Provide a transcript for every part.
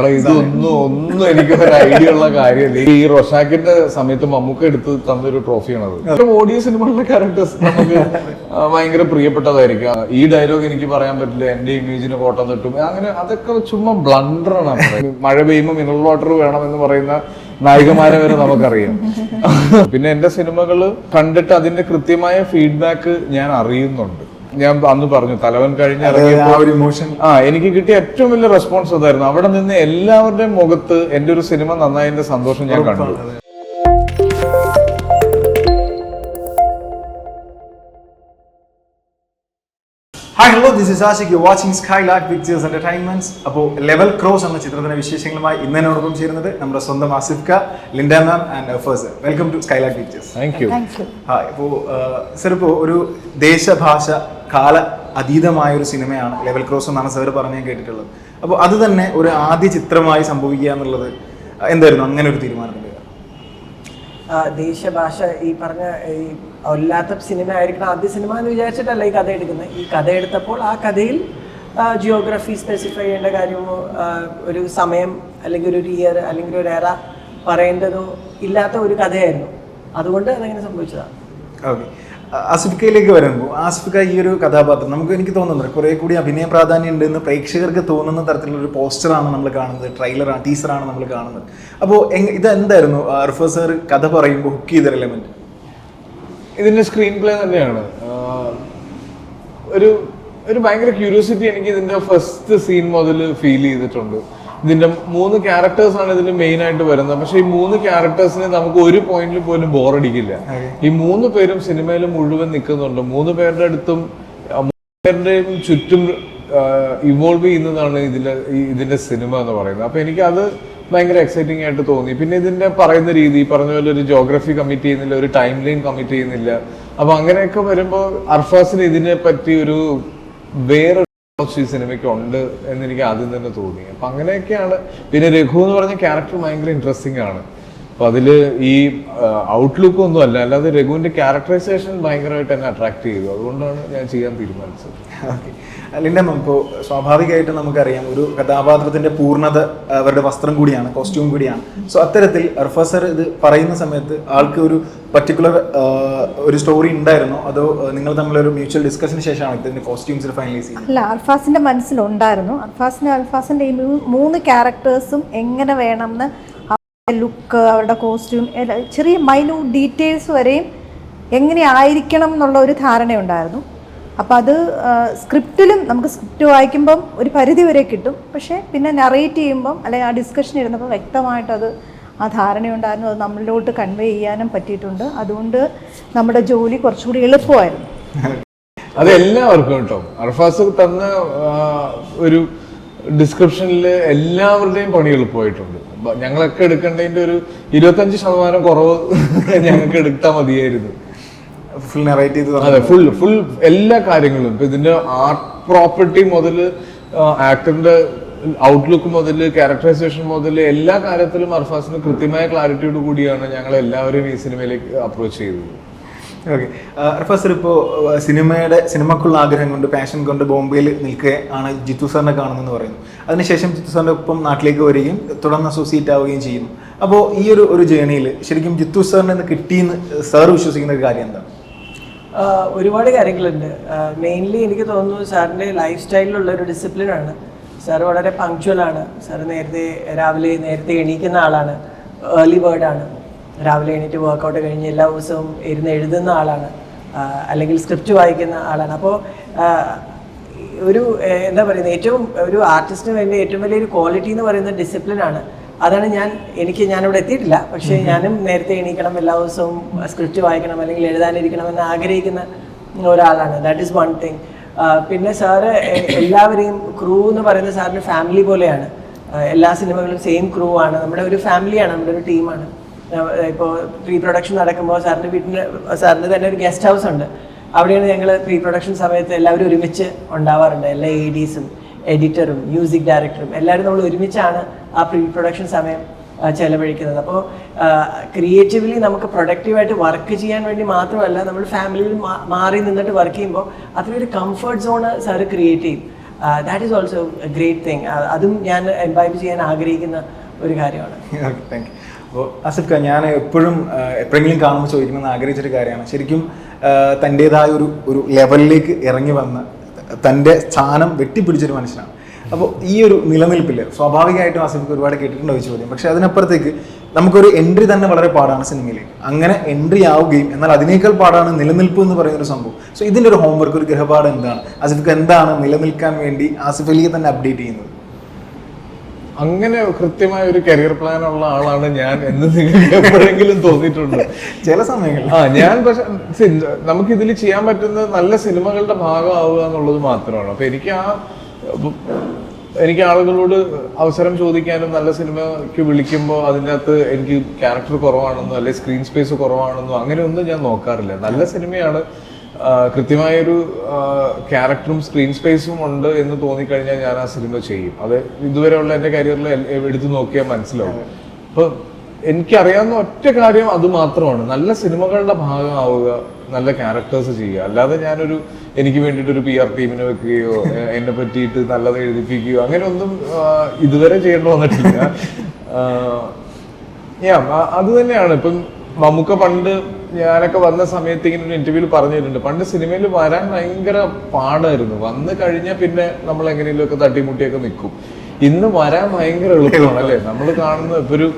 ഇതൊന്നും ഒന്നും എനിക്ക് ഒരു ഐഡിയ ഉള്ള കാര്യമില്ല. ഈ റൊഷാക്കിന്റെ സമയത്ത് മമ്മൂക്ക എടുത്ത് തന്നൊരു ട്രോഫിയാണത്. ഓഡിയ സിനിമകളിലെ ക്യാരക്ടേഴ്സ് നമുക്ക് ഭയങ്കര പ്രിയപ്പെട്ടതായിരിക്കും. ഈ ഡയലോഗ് എനിക്ക് പറയാൻ പറ്റില്ല എന്റെ ഇമേജിന് കോട്ടം തട്ടും. അങ്ങനെ അതൊക്കെ ചുമ്മാ ബ്ലണ്ടറാണ് മഴ പെയ്യുമ്പോൾ മിനറൽ വാട്ടർ വേണം എന്ന് പറയുന്ന നായികമാരെ വരെ നമുക്കറിയാം. പിന്നെ എന്റെ സിനിമകൾ കണ്ടിട്ട് അതിന്റെ കൃത്യമായ ഫീഡ്ബാക്ക് ഞാൻ അറിയുന്നുണ്ട്. ഞാൻ അന്ന് പറഞ്ഞു തലവൻ കഴിഞ്ഞ ആ എനിക്ക് കിട്ടിയ ഏറ്റവും വലിയ റെസ്പോൺസ് അതായിരുന്നു. അവിടെ നിന്ന് എല്ലാവരുടെയും മുഖത്ത് എന്റെ ഒരു സിനിമ നന്നായതിന്റെ സന്തോഷം ഞാൻ കണ്ടു. Hi hello this is Ashiq you watching Skylark pictures entertainments അപ്പോൾ ലെവൽ ക്രോസ് എന്ന ചിത്രത്തിന്റെ വിശേഷങ്ങളുമായി ഇന്നതിനോടൊപ്പം ചേരുന്നത് നമ്മുടെ സ്വന്തം ആസിഫ് ക Linda ma'am and ഫേഴ്സ് welcome to skylark pictures thank you hi ഇപ്പോൾ സർ ഇപ്പോൾ ഒരു ദേശഭാഷ കാല അതീതമായ ഒരു സിനിമയാണ് ലെവൽ ക്രോസ് എന്നാണ് സാർ പറഞ്ഞു കേട്ടിട്ടുള്ളത്. അപ്പോൾ അത് തന്നെ ഒരു ആദ്യ ചിത്രമായി സംഭവിക്കുക എന്നുള്ളത് എന്തായിരുന്നു? അങ്ങനെ ഒരു തീരുമാനത്തിന്റെ ആ, ദേശഭാഷ ഈ പറഞ്ഞ ഈ അല്ലാത്ത സിനിമ ആയിരിക്കണം ആദ്യ സിനിമ എന്ന് വിചാരിച്ചിട്ടല്ല ഈ കഥ എടുക്കുന്നത്. ഈ കഥ എടുത്തപ്പോൾ ആ കഥയിൽ ജിയോഗ്രഫി സ്പെസിഫൈ ചെയ്യേണ്ട കാര്യമോ ഒരു സമയം അല്ലെങ്കിൽ ഒരു ഇയർ അല്ലെങ്കിൽ ഒരു എറ പറയേണ്ടതോ ഇല്ലാത്ത ഒരു കഥയായിരുന്നു. അതുകൊണ്ട് അതങ്ങനെ സംഭവിച്ചതാണ്. ഓക്കെ ആസിഫിക്കയിലേക്ക് വരുമ്പോൾ ആസിഫിക്ക ഈ ഒരു കഥാപാത്രം നമുക്ക് എനിക്ക് തോന്നുന്നുണ്ട്. കുറെ കൂടി അഭിനയ പ്രാധാന്യം ഉണ്ട് എന്ന് പ്രേക്ഷകർക്ക് തോന്നുന്ന തരത്തിലുള്ള ഒരു പോസ്റ്ററാണ് നമ്മൾ കാണുന്നത്. ട്രെയിലറാണ് ടീസറാണ് നമ്മൾ കാണുന്നത്. അപ്പോൾ ഇത് എന്തായിരുന്നു അർഫ സർ കഥ പറയുമ്പോൾ ഹുക്ക് ചെയ്ത എലമെന്റ് ഇതിന്റെ സ്ക്രീൻ പ്ലേ തന്നെയാണ്. ഒരു ഒരു ഭയങ്കര ക്യൂരിയോസിറ്റി എനിക്ക് ഇതിന്റെ ഫസ്റ്റ് സീൻ മുതൽ ഫീൽ ചെയ്തിട്ടുണ്ട്. ഇതിന്റെ മൂന്ന് ക്യാരക്ടേഴ്സ് ആണ് ഇതിൽ മെയിൻ ആയിട്ട് വരുന്നത്. പക്ഷെ ഈ മൂന്ന് ക്യാരക്ടേഴ്സിനെ നമുക്ക് ഒരു പോയിന്റിൽ പോലും ബോറടിക്കില്ല ഈ മൂന്ന് പേരും സിനിമയിൽ മുഴുവൻ നിൽക്കുന്നുണ്ട് മൂന്ന് പേരുടെ അടുത്തും പേരുടെയും ചുറ്റും ഇവോൾവ് ചെയ്യുന്നതാണ് ഇതിലെ ഇതിന്റെ സിനിമ എന്ന് പറയുന്നത്. അപ്പൊ എനിക്ക് അത് ഭയങ്കര എക്സൈറ്റിംഗ് ആയിട്ട് തോന്നി. പിന്നെ ഇതിന്റെ പറയുന്ന രീതി പറഞ്ഞ പോലെ ഒരു ജോഗ്രഫി കമ്മിറ്റ് ചെയ്യുന്നില്ല ഒരു ടൈം ലൈൻ കമ്മിറ്റ് ചെയ്യുന്നില്ല. അപ്പൊ അങ്ങനെയൊക്കെ വരുമ്പോൾ അർഫാസിന് ഇതിനെ പറ്റി ഒരു വേറെ ഈ സിനിമയ്ക്ക് ഉണ്ട് എന്ന് എനിക്ക് ആദ്യം തന്നെ തോന്നി. അപ്പൊ അങ്ങനെയൊക്കെയാണ്. പിന്നെ രഘു എന്ന് പറഞ്ഞ ക്യാരക്ടർ ഭയങ്കര ഇൻട്രസ്റ്റിംഗ് ആണ്. അപ്പൊ അതിൽ ഈ ഔട്ട്ലുക്ക് ഒന്നും അല്ല. അല്ലാതെ രഘുവിന്റെ ക്യാരക്ടറൈസേഷൻ ഭയങ്കരമായിട്ട് എന്നെ അട്രാക്ട് ചെയ്തു. അതുകൊണ്ടാണ് ഞാൻ ചെയ്യാൻ തീരുമാനിച്ചത്. ഓക്കെ ലിൻഡ മാം ഇപ്പോൾ സ്വാഭാവികമായിട്ടും നമുക്കറിയാം ഒരു കഥാപാത്രത്തിന്റെ പൂർണത അവരുടെ വസ്ത്രം കൂടിയാണ് കോസ്റ്റ്യൂം കൂടിയാണ്. സോ അത്തരത്തിൽ അർഫ ഇത് പറയുന്ന സമയത്ത് ആൾക്ക് ഒരു പർട്ടിക്കുലർ ഒരു സ്റ്റോറി ഉണ്ടായിരുന്നോ? അതോ നിങ്ങൾ തമ്മിലൊരു മ്യൂച്വൽ ഡിസ്കഷന് ശേഷമാണ് ഇതിന്റെ കോസ്റ്റ്യൂംസ് ഫൈനലൈസ് ചെയ്യുന്നത്? അല്ല അൽഫാസിന്റെ മനസ്സിലുണ്ടായിരുന്നു. അൽഫാസിന് അൽഫാസിന്റെ ഈ മൂന്ന് ക്യാരക്ടേഴ്സും എങ്ങനെ വേണമെന്ന് ലുക്ക് അവരുടെ കോസ്റ്റ്യൂം ചെറിയ മൈന്യൂട്ട് ഡീറ്റെയിൽസ് വരെയും എങ്ങനെ ആയിരിക്കണം എന്നുള്ള ഒരു ധാരണയുണ്ടായിരുന്നു. അപ്പോൾ അത് സ്ക്രിപ്റ്റിലും നമുക്ക് സ്ക്രിപ്റ്റ് വായിക്കുമ്പം ഒരു പരിധി വരെ കിട്ടും. പക്ഷേ പിന്നെ നറേറ്റ് ചെയ്യുമ്പം അല്ലെങ്കിൽ ആ ഡിസ്കഷൻ ഇരുന്നപ്പോൾ വ്യക്തമായിട്ട് അത് ആ ധാരണയുണ്ടായിരുന്നു. അത് നമ്മളിലോട്ട് കൺവേ ചെയ്യാനും പറ്റിയിട്ടുണ്ട്. അതുകൊണ്ട് നമ്മുടെ ജോലി കുറച്ചുകൂടി എളുപ്പമായിരുന്നു. അത് എല്ലാവർക്കും കേട്ടോ. അർഫാസ് തന്ന ഒരു ഡിസ്ക്രിപ്ഷനിൽ എല്ലാവരുടെയും പണി എളുപ്പമായിട്ടുണ്ട്. ഞങ്ങളൊക്കെ എടുക്കേണ്ടതിന്റെ ഒരു ഇരുപത്തഞ്ച് ശതമാനം കുറവ് ഞങ്ങൾക്ക് എടുത്താൽ മതിയായിരുന്നു. ഫുൾ നെറേറ്റ് ചെയ്ത് അതെ ഫുൾ ഫുൾ എല്ലാ കാര്യങ്ങളും. ഇപ്പൊ ഇതിന്റെ ആർട്ട് പ്രോപ്പർട്ടി മുതൽ ആക്ടറിന്റെ ഔട്ട്ലുക്ക് മുതൽ ക്യാരക്ടറൈസേഷൻ മുതൽ എല്ലാ കാര്യത്തിലും അർഫാസിന് കൃത്യമായ ക്ലാരിറ്റിയോട് കൂടിയാണ് ഞങ്ങൾ എല്ലാവരും ഈ സിനിമയിലേക്ക് അപ്രോച്ച് ചെയ്തത്. ഓക്കെ അർഫാസ് ഇപ്പോൾ സിനിമയുടെ സിനിമക്കുള്ള ആഗ്രഹം കൊണ്ട് പാഷൻ കൊണ്ട് ബോംബെയിൽ നിൽക്കുക ആണ് ജിത്തു സാറിനെ കാണുന്നതെന്ന് പറയുന്നു. അതിനുശേഷം ജിത്തു സാറിന്റെ ഒപ്പം നാട്ടിലേക്ക് വരികയും തുടർന്ന് അസോസിയേറ്റ് ആവുകയും ചെയ്യുന്നു അപ്പോൾ ഈ ഒരു ഒരു ജേണിയിൽ ശരിക്കും ജിത്തു സാറിനെ കിട്ടിയെന്ന് സാർ വിശ്വസിക്കുന്ന ഒരു കാര്യം എന്താണ് ഒരുപാട് കാര്യങ്ങളുണ്ട്. മെയിൻലി എനിക്ക് തോന്നുന്നു സാറിന്റെ ലൈഫ് സ്റ്റൈലിലുള്ള ഒരു ഡിസിപ്ലിനാണ് സാർ വളരെ പങ്ക്ച്വൽ ആണ്. സാർ നേരത്തെ രാവിലെ നേരത്തെ എണീക്കുന്ന ആളാണ്. ഏർലി ബേർഡാണ് രാവിലെ എണീറ്റ് വർക്കൗട്ട് കഴിഞ്ഞ് എല്ലാ ദിവസവും ഇരുന്ന് എഴുതുന്ന ആളാണ്. അല്ലെങ്കിൽ സ്ക്രിപ്റ്റ് വായിക്കുന്ന ആളാണ്. അപ്പോൾ ഒരു എന്താ പറയുന്നത് ഏറ്റവും ഒരു ആർട്ടിസ്റ്റിന് വേണ്ടി ഏറ്റവും വലിയൊരു ക്വാളിറ്റി എന്ന് പറയുന്നത് ഡിസിപ്ലിനാണ് അതാണ് ഞാൻ എനിക്ക് ഞാനിവിടെ എത്തിയിട്ടില്ല. പക്ഷേ ഞാനും നേരത്തെ എണീക്കണം എല്ലാ ദിവസവും സ്ക്രിപ്റ്റ് വായിക്കണം അല്ലെങ്കിൽ എഴുതാനിരിക്കണം എന്ന് ആഗ്രഹിക്കുന്ന ഒരാളാണ്. ദാറ്റ് ഈസ് വൺ തിങ് പിന്നെ സാറ് എല്ലാവരെയും ക്രൂ എന്ന് പറയുന്ന സാറിന് ഫാമിലി പോലെയാണ്. എല്ലാ സിനിമകളും സെയിം ക്രൂ ആണ്. നമ്മുടെ ഒരു ഫാമിലിയാണ് നമ്മുടെ ഒരു ടീമാണ് ഇപ്പോൾ പ്രീ പ്രൊഡക്ഷൻ നടക്കുമ്പോൾ സാറിന്റെ വീട്ടിൽ സാറിന് തന്നെ ഒരു ഗസ്റ്റ് ഹൗസ് ഉണ്ട്. അവിടെയാണ് ഞങ്ങൾ പ്രീ പ്രൊഡക്ഷൻ സമയത്ത് എല്ലാവരും ഒരുമിച്ച് ഉണ്ടാവാറുണ്ട്. എല്ലാ എ ഡീസും എഡിറ്ററും മ്യൂസിക് ഡയറക്ടറും എല്ലാവരും നമ്മൾ ഒരുമിച്ചാണ് ആ പ്രീ പ്രൊഡക്ഷൻ സമയം ചെലവഴിക്കുന്നത്. അപ്പോൾ ക്രിയേറ്റീവ്ലി നമുക്ക് പ്രൊഡക്റ്റീവായിട്ട് വർക്ക് ചെയ്യാൻ വേണ്ടി മാത്രമല്ല നമ്മൾ ഫാമിലിയിൽ മാറി നിന്നിട്ട് വർക്ക് ചെയ്യുമ്പോൾ അത്രയൊരു കംഫർട്ട് സോണ് സാറ് ക്രിയേറ്റ് ചെയ്യും. That is also great thing അതും ഞാൻ എംബൈബ് ചെയ്യാൻ ആഗ്രഹിക്കുന്ന ഒരു കാര്യമാണ്. താങ്ക് യു അപ്പോൾ അസിഫ് ഖാൻ ഞാൻ എപ്പോഴും എപ്പോഴെങ്കിലും കാണുമ്പോൾ ചോദിക്കണമെന്ന് ആഗ്രഹിച്ചൊരു കാര്യമാണ്. ശരിക്കും തന്റേതായ ഒരു ഒരു ലെവലിലേക്ക് ഇറങ്ങി വന്ന തന്റെ സ്ഥാനം വെട്ടിപ്പിടിച്ചൊരു മനുഷ്യനാണ്. അപ്പോൾ ഈ ഒരു നിലനിൽപ്പിൽ സ്വാഭാവികമായിട്ടും ആസിഫിക്ക് ഒരുപാട് കേട്ടിട്ടുണ്ട് ഈ ചോദ്യം? പക്ഷെ അതിനപ്പുറത്തേക്ക് നമുക്കൊരു എൻട്രി തന്നെ വളരെ പാടാണ് സിനിമയിലേക്ക് അങ്ങനെ എൻട്രി ആവുകയും എന്നാൽ അതിനേക്കാൾ പാടാണ് നിലനിൽപ്പ് എന്ന് പറയുന്ന ഒരു സംഭവം. സോ ഇതിന്റെ ഒരു ഹോംവർക്ക് ഒരു ഗൃഹപാഠം എന്താണ്? ആസിഫിക്ക് എന്താണ് നിലനിൽക്കാൻ വേണ്ടി ആസിഫ് അലിയെ തന്നെ അപ്ഡേറ്റ് ചെയ്യുന്നത്? അങ്ങനെ കൃത്യമായ ഒരു കരിയർ പ്ലാൻ ഉള്ള ആളാണ് ഞാൻ എന്ന് നിങ്ങൾക്ക് എപ്പോഴെങ്കിലും തോന്നിയിട്ടുണ്ട്. ചില സമയങ്ങളിൽ. ആ ഞാൻ പക്ഷെ നമുക്ക് ഇതിൽ ചെയ്യാൻ പറ്റുന്ന നല്ല സിനിമകളുടെ ഭാഗമാവുക എന്നുള്ളത് മാത്രമാണ്. അപ്പൊ എനിക്ക് ആ എനിക്ക് ആളുകളോട് അവസരം ചോദിക്കാനും നല്ല സിനിമയ്ക്ക് വിളിക്കുമ്പോൾ അതിനകത്ത് എനിക്ക് ക്യാരക്ടർ കുറവാണെന്നോ അല്ലെങ്കിൽ സ്ക്രീൻ സ്പേസ് കുറവാണെന്നോ അങ്ങനെയൊന്നും ഞാൻ നോക്കാറില്ല. നല്ല സിനിമയാണ്. കൃത്യമായൊരു ക്യാരക്ടറും സ്ക്രീൻ സ്പേസും ഉണ്ട് എന്ന് തോന്നിക്കഴിഞ്ഞാൽ ഞാൻ ആ സിനിമ ചെയ്യും. അത് ഇതുവരെയുള്ള എന്റെ കരിയറിൽ എടുത്തു നോക്കിയാൽ മനസ്സിലാവും. അപ്പൊ എനിക്കറിയാവുന്ന ഒറ്റ കാര്യം അത് മാത്രമാണ്. നല്ല സിനിമകളുടെ ഭാഗമാവുക നല്ല ക്യാരക്ടേഴ്സ് ചെയ്യുക. അല്ലാതെ ഞാനൊരു എനിക്ക് വേണ്ടിയിട്ട് ഒരു പി ആർ ടീമിനെ വെക്കുകയോ എന്നെ പറ്റിയിട്ട് നല്ലത് എഴുതിപ്പിക്കുകയോ അങ്ങനെയൊന്നും ഒന്നും ഇതുവരെ ചെയ്യേണ്ടി വന്നിട്ടില്ല. ഞാൻ അത് തന്നെയാണ്. ഇപ്പം മമ്മൂക്ക പണ്ട് ഞാനൊക്കെ വന്ന സമയത്ത് ഇങ്ങനെ ഒരു ഇന്റർവ്യൂവിൽ പറഞ്ഞിട്ടുണ്ട് പണ്ട് സിനിമയിൽ വരാൻ ഭയങ്കര പാടായിരുന്നു. വന്നു കഴിഞ്ഞാൽ പിന്നെ നമ്മൾ എങ്ങനെയെങ്കിലും ഒക്കെ തട്ടിമുട്ടിയൊക്കെ നിൽക്കും. ഇന്ന് വരാൻ ഭയങ്കര എളുപ്പമാണ് അല്ലേ? നമ്മൾ കാണുന്ന ഇപ്പൊ ഒരു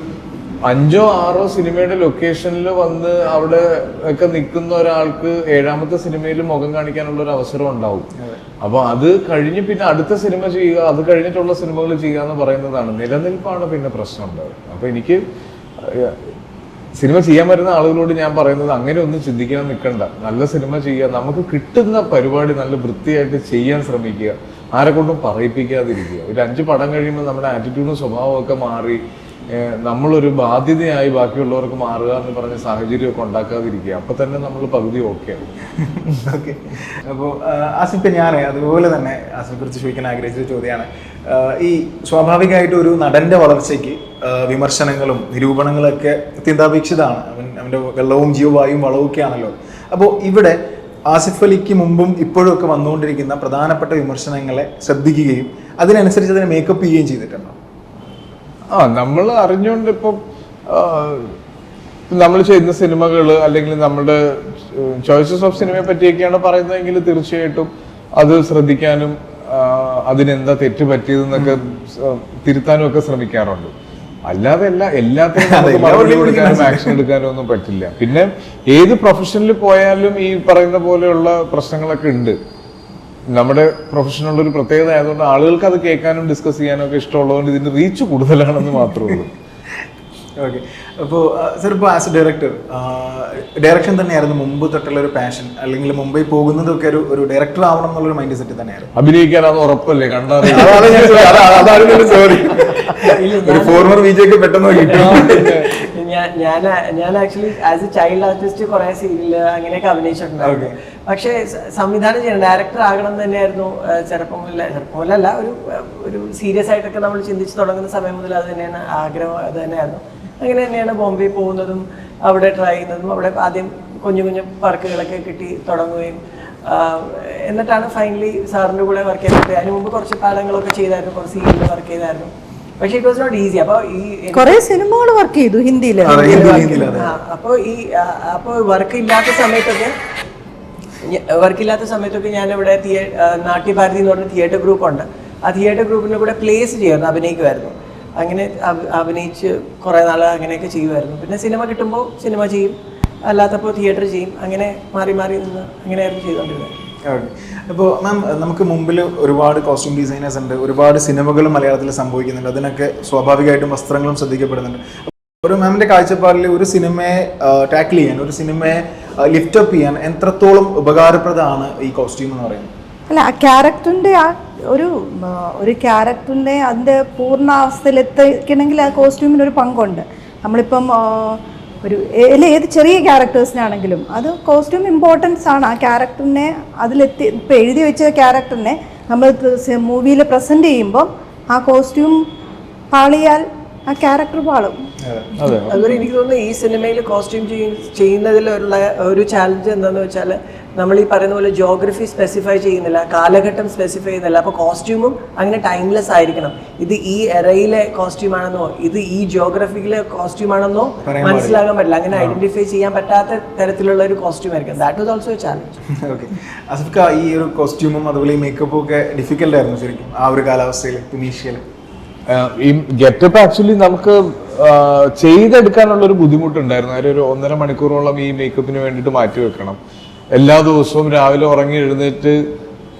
അഞ്ചോ ആറോ സിനിമയുടെ ലൊക്കേഷനിൽ വന്ന് അവിടെ ഒക്കെ നിൽക്കുന്ന ഒരാൾക്ക് ഏഴാമത്തെ സിനിമയിൽ മുഖം കാണിക്കാനുള്ള ഒരു അവസരം ഉണ്ടാവും. അപ്പൊ അത് കഴിഞ്ഞ് പിന്നെ അടുത്ത സിനിമ ചെയ്യുക അത് കഴിഞ്ഞിട്ടുള്ള സിനിമകൾ ചെയ്യുക എന്ന് പറയുന്നതാണ് നിലനിൽപ്പാണ് പിന്നെ പ്രശ്നം ഉണ്ടാവുക. അപ്പൊ എനിക്ക് സിനിമ ചെയ്യാൻ വരുന്ന ആളുകളോട് ഞാൻ പറയുന്നത് അങ്ങനെ ഒന്നും ചിന്തിക്കാൻ നിൽക്കണ്ട. നല്ല സിനിമ ചെയ്യുക നമുക്ക് കിട്ടുന്ന പരിപാടി നല്ല വൃത്തിയായിട്ട് ചെയ്യാൻ ശ്രമിക്കുക ആരെ കൊണ്ടും പറയിപ്പിക്കാതിരിക്കുക. ഒരു അഞ്ച് പടം കഴിയുമ്പോൾ നമ്മുടെ ആറ്റിറ്റ്യൂഡും സ്വഭാവവും ഒക്കെ മാറി നമ്മളൊരു ബാധ്യതയായി ബാക്കിയുള്ളവർക്ക് മാറുക എന്ന് പറഞ്ഞ സാഹചര്യമൊക്കെ ഉണ്ടാക്കാതിരിക്കുക. അപ്പൊ തന്നെ നമ്മൾ പകുതി ഓക്കെ ഓക്കെ അപ്പോൾ ആസിഫ് ഞാൻ അതുപോലെ തന്നെ ആസിഫെ കുറിച്ച് ചോദിക്കാൻ ആഗ്രഹിച്ച ചോദ്യമാണ്. ഈ സ്വാഭാവികമായിട്ട് ഒരു നടന്റെ വളർച്ചയ്ക്ക് വിമർശനങ്ങളും നിരൂപണങ്ങളൊക്കെ അത്യന്താപേക്ഷിതാണ് അവൻ അവന്റെ വെള്ളവും ജീവവായും വളവും ഒക്കെ ആണല്ലോ അപ്പോൾ ഇവിടെ ആസിഫ് അലിക്ക് മുമ്പും ഇപ്പോഴും ഒക്കെ വന്നുകൊണ്ടിരിക്കുന്ന പ്രധാനപ്പെട്ട വിമർശനങ്ങളെ ശ്രദ്ധിക്കുകയും അതിനനുസരിച്ച് അതിനെ മേക്കപ്പ് ചെയ്യുകയും ചെയ്തിട്ടുണ്ടോ? ആ നമ്മൾ അറിഞ്ഞുകൊണ്ട് ഇപ്പം നമ്മൾ ചെയ്യുന്ന സിനിമകൾ അല്ലെങ്കിൽ നമ്മുടെ ചോയ്സസ് ഓഫ് സിനിമയെ പറ്റിയൊക്കെയാണ് പറയുന്നതെങ്കിൽ തീർച്ചയായിട്ടും അത് ശ്രദ്ധിക്കാനും അതിനെന്താ തെറ്റ് പറ്റിയതെന്നൊക്കെ തിരുത്താനും ഒക്കെ ശ്രമിക്കാറുണ്ട്. അല്ലാതെ അല്ല എല്ലാത്തിനും നമുക്ക് മറുപടി കൊടുക്കാനും ആക്ഷൻ എടുക്കാനും ഒന്നും പറ്റില്ല. പിന്നെ ഏത് പ്രൊഫഷനിൽ പോയാലും ഈ പറയുന്ന പോലെയുള്ള പ്രശ്നങ്ങളൊക്കെ ഉണ്ട്. നമ്മുടെ പ്രൊഫഷനുള്ള ഒരു പ്രത്യേകത ആയതുകൊണ്ട് ആളുകൾക്ക് അത് കേൾക്കാനും ഡിസ്കസ് ചെയ്യാനും ഒക്കെ ഇഷ്ടമുള്ളതുകൊണ്ട് ഇതിന്റെ റീച്ച് കൂടുതലാണെന്ന് മാത്രമേ ഉള്ളൂ. ഓക്കെ അപ്പോൾ സർ ഇപ്പോൾ ആസ് എ ഡയറക്ടർ ഡയറക്ഷൻ തന്നെയായിരുന്നു മുമ്പ് തൊട്ടുള്ള ഒരു പാഷൻ അല്ലെങ്കിൽ മുംബൈ പോകുന്നതൊക്കെ ഒരു ഒരു ഡയറക്ടർ ആവണം എന്നുള്ളൊരു മൈൻഡ് സെറ്റ് തന്നെയായിരുന്നു. അഭിനയിക്കാനാന്ന് ഉറപ്പല്ലേ? കണ്ടാറില്ല ഒരു ഫോർമർ വിജയൊക്കെ പെട്ടെന്ന് കിട്ടും. ഞാൻ ഞാൻ actually as a child artist കുറെ സീരിയൽ അങ്ങനെയൊക്കെ അഭിനയിച്ചിട്ടുണ്ടായിരുന്നു പക്ഷേ സംവിധാനം ചെയ്യണം. ഡയറക്ടർ ആകണം തന്നെയായിരുന്നു. ചെറുപ്പം മുതൽ ചെറുപ്പം മുതലല്ല ഒരു ഒരു സീരിയസ് ആയിട്ടൊക്കെ നമ്മൾ ചിന്തിച്ച് തുടങ്ങുന്ന സമയം മുതൽ അത് തന്നെയാണ് ആഗ്രഹം അത് തന്നെയായിരുന്നു. അങ്ങനെ തന്നെയാണ് ബോംബെ പോകുന്നതും അവിടെ ട്രൈ ചെയ്യുന്നതും അവിടെ ആദ്യം കുഞ്ഞു കുഞ്ഞു വർക്കുകളൊക്കെ കിട്ടി തുടങ്ങുകയും എന്നിട്ടാണ് ഫൈനലി സാറിന്റെ കൂടെ വർക്ക് ചെയ്തിട്ട് അതിന് മുമ്പ് കുറച്ച് കാലങ്ങളൊക്കെ ചെയ്തായിരുന്നു കുറച്ച് സീരിയലിൽ വർക്ക് ചെയ്തായിരുന്നു. പക്ഷേ ഇറ്റ് വാസ് നോട്ട് ഈസി അപ്പോൾ ഈ കുറേ സിനിമകൾ വർക്ക് ചെയ്തു ഹിന്ദിയിൽ അപ്പോൾ ഈ അപ്പോൾ വർക്ക് ഇല്ലാത്ത സമയത്തൊക്കെ വർക്ക് ഇല്ലാത്ത സമയത്തൊക്കെ ഞാൻ ഇവിടെ തിയേ നാട്യഭാരതി എന്ന് പറഞ്ഞ തിയേറ്റർ ഗ്രൂപ്പ് ഉണ്ട്. ആ തിയേറ്റർ ഗ്രൂപ്പിന്റെ കൂടെ പ്ലേസ് ചെയ്യുമായിരുന്നു അഭിനയിക്കുമായിരുന്നു അങ്ങനെ അഭിനയിച്ച് കുറേ നാൾ അങ്ങനെയൊക്കെ ചെയ്യുമായിരുന്നു പിന്നെ സിനിമ കിട്ടുമ്പോൾ സിനിമ ചെയ്യും. അല്ലാത്തപ്പോൾ തിയേറ്റർ ചെയ്യും. അങ്ങനെ മാറി മാറി നിന്ന് അങ്ങനെയായിരുന്നു ചെയ്തുകൊണ്ടിരുന്നത് അപ്പോൾ മാം നമുക്ക് മുമ്പിൽ ഒരുപാട് കോസ്റ്റ്യൂം ഡിസൈനേഴ്സ് ഉണ്ട് ഒരുപാട് സിനിമകളും മലയാളത്തിൽ സംഭവിക്കുന്നുണ്ട് അതിനൊക്കെ സ്വാഭാവികമായിട്ടും വസ്ത്രങ്ങളും ശ്രദ്ധിക്കപ്പെടുന്നുണ്ട്. ഒരു മാമിന്റെ കാഴ്ചപ്പാടിൽ ഒരു സിനിമയെ ടാക്കിൾ ചെയ്യാൻ ഒരു സിനിമയെ ലിഫ്റ്റ് അപ്പ് ചെയ്യാൻ എത്രത്തോളം ഉപകാരപ്രദമാണ് ഈ കോസ്റ്റ്യൂം എന്ന് പറയുന്നത്? അല്ല ആ ക്യാരക്ടറിന്റെ ആ ഒരു ഒരു ക്യാരക്ടറിന്റെ അതിന്റെ എത്തിക്കണമെങ്കിൽ ആ കോസ്റ്റ്യൂമിന് ഒരു പങ്കുണ്ട്. നമ്മളിപ്പം ഒരു അല്ലെ ഏത് ചെറിയ ക്യാരക്ടേഴ്സിനാണെങ്കിലും അത് കോസ്റ്റ്യൂം ഇമ്പോർട്ടൻസ് ആണ്. ആ ക്യാരക്ടറിനെ അതിലെത്തി ഇപ്പം എഴുതി വെച്ച ക്യാരക്ടറിനെ നമ്മൾ മൂവിയിൽ പ്രസന്റ് ചെയ്യുമ്പം ആ കോസ്റ്റ്യൂം പാളിയാൽ ആ ക്യാരക്ടർ പാളും. അതെ. അതുപോലെ എനിക്ക് തോന്നുന്നു ഈ സിനിമയിൽ കോസ്റ്റ്യൂം ചെയ്യുന്നതിലുള്ള ഒരു ചാലഞ്ച് എന്താണെന്ന് വെച്ചാൽ നമ്മൾ ഈ പറയുന്ന പോലെ ജോഗ്രഫി സ്പെസിഫൈ ചെയ്യുന്നില്ല കാലഘട്ടം സ്പെസിഫൈ ചെയ്യുന്നില്ല. അപ്പോൾ കോസ്റ്റ്യൂമും അങ്ങനെ ടൈംലെസ് ആയിരിക്കണം. ഇത് ഈ എറയിലെ കോസ്റ്റ്യൂം ആണെന്നോ ഇത് ഈ ജോഗ്രഫിയിലെ കോസ്റ്റ്യൂം ആണെന്നോ പറയാൻ മനസ്സിലാക്കാൻ പറ്റില്ല. അങ്ങനെ ഐഡന്റിഫൈ ചെയ്യാൻ പറ്റാത്ത തരത്തിലുള്ള ഒരു കോസ്റ്റ്യൂം ആയിരിക്കും. That was also a challenge okay അസഫ്ക ഈ ഒരു കോസ്റ്റ്യൂമും അതുപോലെ ഈ മേക്കപ്പും ഒക്കെ ഡിഫിക്കൽട്ട് ആയിരുന്നു ശരിക്കും ആ ഒരു കാലാവസ്ഥയിൽ തുനീഷ്യയിൽ. ഈ ഗെറ്റപ്പ് ആക്ച്വലി നമുക്ക് ചെയ്തെടുക്കാനുള്ള ഒരു ബുദ്ധിമുട്ടുണ്ടായിരുന്നു. അതായത് ഒരു ഒന്നര മണിക്കൂറോളം ഈ മേക്കപ്പിന് വേണ്ടിയിട്ട് മാറ്റി വെക്കണം. എല്ലാ ദിവസവും രാവിലെ ഉറങ്ങി എഴുന്നേറ്റ്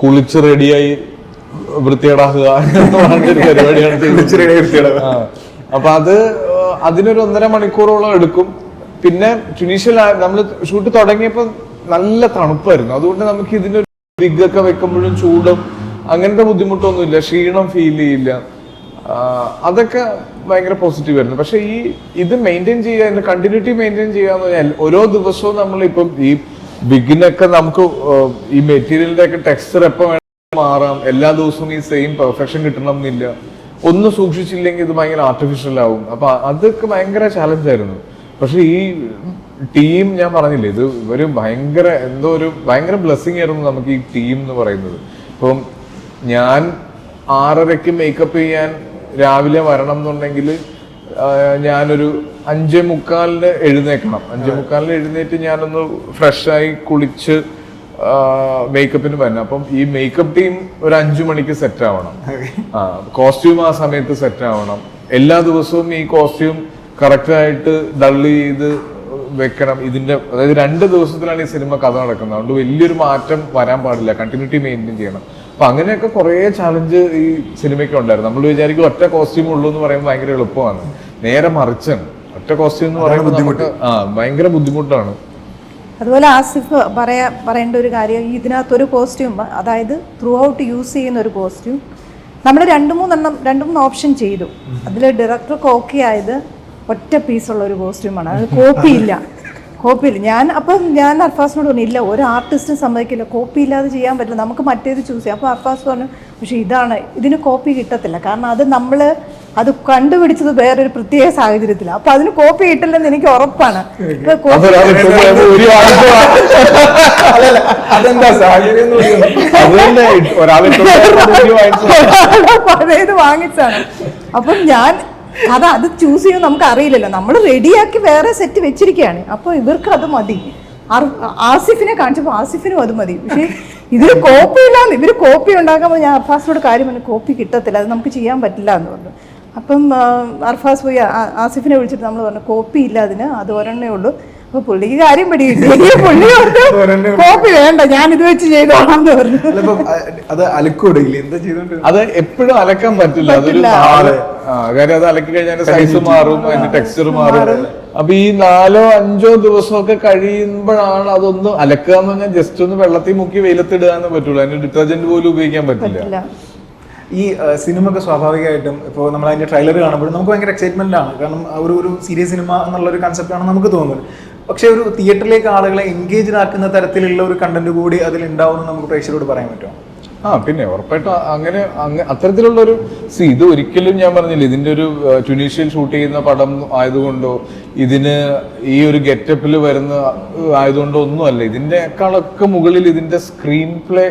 കുളിച്ച് റെഡിയായി വൃത്തികേടാക്കുക എന്ന് പരിപാടിയാണ്. അപ്പൊ അത് അതിനൊരു ഒന്നര മണിക്കൂറോളം എടുക്കും. പിന്നെ ട്യൂണീഷ്യൽ നമ്മൾ ഷൂട്ട് തുടങ്ങിയപ്പോൾ നല്ല തണുപ്പായിരുന്നു. അതുകൊണ്ട് നമുക്ക് ഇതിനൊരു വിഗ് ഒക്കെ വെക്കുമ്പോഴും ചൂടും അങ്ങനത്തെ ബുദ്ധിമുട്ടൊന്നുമില്ല. ക്ഷീണം ഫീൽ ചെയ്യില്ല. അതൊക്കെ ഭയങ്കര പോസിറ്റീവ് ആയിരുന്നു. പക്ഷെ ഈ ഇത് മെയിന്റെയിൻ ചെയ്യുക അതിന്റെ കണ്ടിന്യൂറ്റി മെയിന്റെയിൻ ചെയ്യാന്ന് പറഞ്ഞാൽ ഓരോ ദിവസവും നമ്മളിപ്പം ഈ ബിഗിനൊക്കെ നമുക്ക് ഈ മെറ്റീരിയലിന്റെ ഒക്കെ ടെക്സ്ചർ എപ്പോൾ വേണമെങ്കിലും മാറാം. എല്ലാ ദിവസവും ഈ സെയിം പെർഫെക്ഷൻ കിട്ടണം എന്നില്ല ഒന്ന് സൂക്ഷിച്ചില്ലെങ്കിൽ ഇത് ഭയങ്കര ആർട്ടിഫിഷ്യൽ ആവും. അപ്പൊ അതൊക്കെ ഭയങ്കര ചാലഞ്ച് ആയിരുന്നു. പക്ഷെ ഈ ടീം ഞാൻ പറഞ്ഞില്ലേ ഇത് ഒരു ഭയങ്കര എന്തോ ഒരു ഭയങ്കര ബ്ലെസ്സിങ് ആയിരുന്നു നമുക്ക് ഈ ടീം എന്ന് പറയുന്നത്. ഇപ്പം ഞാൻ ആറരയ്ക്ക് മേക്കപ്പ് ചെയ്യാൻ രാവിലെ വരണം എന്നുണ്ടെങ്കിൽ ഞാനൊരു അഞ്ചേ മുക്കാലിന് എഴുന്നേക്കണം. അഞ്ചേ മുക്കാലിന് എഴുന്നേറ്റ് ഞാനൊന്ന് ഫ്രഷായി കുളിച്ച് മേക്കപ്പിന് വരണം. അപ്പം ഈ മേക്കപ്പ് ടീം ഒരു അഞ്ചു മണിക്ക് സെറ്റ് ആവണം. ആ കോസ്റ്റ്യൂം ആ സമയത്ത് സെറ്റ് ആവണം. എല്ലാ ദിവസവും ഈ കോസ്റ്റ്യൂം കറക്റ്റായിട്ട് ഡള്ളി ചെയ്ത് വെക്കണം. ഇതിന്റെ അതായത് രണ്ട് ദിവസത്തിലാണ് ഈ സിനിമ കഥ നടക്കുന്നത്. അതുകൊണ്ട് വലിയൊരു മാറ്റം വരാൻ പാടില്ല. കണ്ടിന്യൂറ്റി മെയിന്റെയിൻ ചെയ്യണം. അപ്പൊ അങ്ങനെയൊക്കെ കുറേ ചാലഞ്ച് ഈ സിനിമയ്ക്ക് ഉണ്ടായിരുന്നു. നമ്മൾ വിചാരിക്കും ഒറ്റ കോസ്റ്റ്യൂം ഉള്ളൂ എന്ന് പറയുമ്പോൾ ഭയങ്കര എളുപ്പമാണ്. നേരെ മറിച്ചാണ്. ഒറ്റ കോസ്റ്റ്യൂം എന്ന് പറയുമ്പോൾ നമുക്ക് ആ ഭയങ്കര ബുദ്ധിമുട്ടാണ്. അതുപോലെ ആസിഫ് പറയാ പറയേണ്ട ഒരു കാര്യം ഈ ഇതിനകത്തൊരു കോസ്റ്റ്യൂം അതായത് ത്രൂ ഔട്ട് യൂസ് ചെയ്യുന്ന ഒരു കോസ്റ്റ്യൂം നമ്മൾ രണ്ട് മൂന്നെണ്ണം രണ്ട് മൂന്ന് ഓപ്ഷൻ ചെയ്തു. അതിൽ ഡയറക്ടർക്ക് ഓക്കെ ആയത് ഒറ്റ പീസുള്ള ഒരു കോസ്റ്റ്യൂമാണ് അത് കോപ്പി ഇല്ല കോപ്പി ഇല്ല ഞാൻ അപ്പം ഞാൻ അർഫാസിനോട് പറഞ്ഞു ഇല്ല ഒരു ആർട്ടിസ്റ്റും സമ്മതിക്കില്ല. കോപ്പി ഇല്ലാതെ ചെയ്യാൻ പറ്റില്ല. നമുക്ക് മറ്റേത് ചൂസ് ചെയ്യാം. അപ്പോൾ അർഫാസ് പറഞ്ഞു പക്ഷേ ഇതാണ് ഇതിന് കോപ്പി കിട്ടത്തില്ല. കാരണം അത് നമ്മൾ അത് കണ്ടുപിടിച്ചത് വേറൊരു പ്രത്യേക സാഹചര്യത്തിലാണ് അപ്പോൾ അതിന് കോപ്പി കിട്ടില്ലെന്ന് എനിക്ക് ഉറപ്പാണ്. അതായത് പഴയത് വാങ്ങിച്ചാണ് അപ്പം ഞാൻ കഥ അത് ചൂസ് ചെയ്യുമ്പോൾ നമുക്ക് അറിയില്ലല്ലോ നമ്മൾ റെഡിയാക്കി വേറെ സെറ്റ് വെച്ചിരിക്കുകയാണ്. അപ്പോൾ ഇവർക്ക് അത് മതി. ആസിഫിനെ കാണിച്ചപ്പോൾ ആസിഫിനും അത് മതി. പക്ഷേ ഇതിന് കോപ്പി ഇല്ലാന്ന് ഇവർ കോപ്പി ഉണ്ടാക്കുമ്പോൾ ഞാൻ അർഫാസിനോട് കാര്യം പറഞ്ഞു കോപ്പി കിട്ടത്തില്ല അത് നമുക്ക് ചെയ്യാൻ പറ്റില്ല എന്ന് പറഞ്ഞു. അപ്പം അർഫാസ് പോയി ആസിഫിനെ വിളിച്ചിട്ട് നമ്മൾ പറഞ്ഞു കോപ്പി ഇല്ല അതിന് അത് ഒരെണ്ണേ ഉള്ളൂ. അപ്പൊ പുള്ളിക്ക് കാര്യം പിടികിട്ടി പുള്ളി. കോപ്പി വേണ്ട ഞാൻ ഇത് വെച്ച് ചെയ്തോളാം എന്ന് പറഞ്ഞു. അത് അലക്കൂടില്ല എന്താ ചെയ്തോണ്ട് അത് എപ്പോഴും അലക്കാൻ പറ്റില്ല. കാര്യം അത് അലക്കി കഴിഞ്ഞാൽ സൈസ് മാറും അതിന്റെ ടെക്സ്ചർ മാറും. അപ്പൊ ഈ നാലോ അഞ്ചോ ദിവസമൊക്കെ കഴിയുമ്പോഴാണ് അതൊന്ന് അലക്കുക എന്ന് പറഞ്ഞാൽ ജസ്റ്റ് ഒന്ന് വെള്ളത്തിൽ മുക്കി വെയിലത്തിടുക എന്ന് പറ്റുള്ളൂ. അതിന് ഡിറ്റർജന്റ് പോലും ഉപയോഗിക്കാൻ പറ്റില്ല. ഈ സിനിമ ഒക്കെ സ്വാഭാവികമായിട്ടും ഇപ്പോൾ നമ്മൾ അതിന്റെ ട്രെയിലർ കാണുമ്പോൾ നമുക്ക് ഭയങ്കര എക്സൈറ്റ്മെന്റ് ആണ്. കാരണം ഒരു ഒരു സീരിയസ് സിനിമ എന്നുള്ള ഒരു കൺസെപ്റ്റാണ് നമുക്ക് തോന്നുന്നത്. പക്ഷെ ഒരു തിയേറ്ററിലേക്ക് ആളുകളെ എൻഗേജ്ഡ് ആക്കുന്ന തരത്തിലുള്ള ഒരു കണ്ടന്റ് കൂടി അതിൽ ഉണ്ടാവുമെന്ന് നമുക്ക് പ്രേക്ഷകരോട് പറയാൻ പറ്റുമോ? ആ പിന്നെ ഉറപ്പായിട്ടും അങ്ങനെ അങ്ങ- അത്തരത്തിലുള്ള ഒരു സി ഇത് ഒരിക്കലും ഞാൻ പറഞ്ഞില്ല ഇതിന്റെ ഒരു ട്യൂണീഷ്യയിൽ ഷൂട്ട് ചെയ്യുന്ന പടം ആയതുകൊണ്ടോ ഇതിന് ഈ ഒരു ഗെറ്റപ്പിൽ വരുന്ന ആയതുകൊണ്ടോ ഒന്നുമല്ല ഇതിന്റെക്കാളൊക്കെ മുകളിൽ ഇതിന്റെ സ്ക്രീൻ പ്ലേ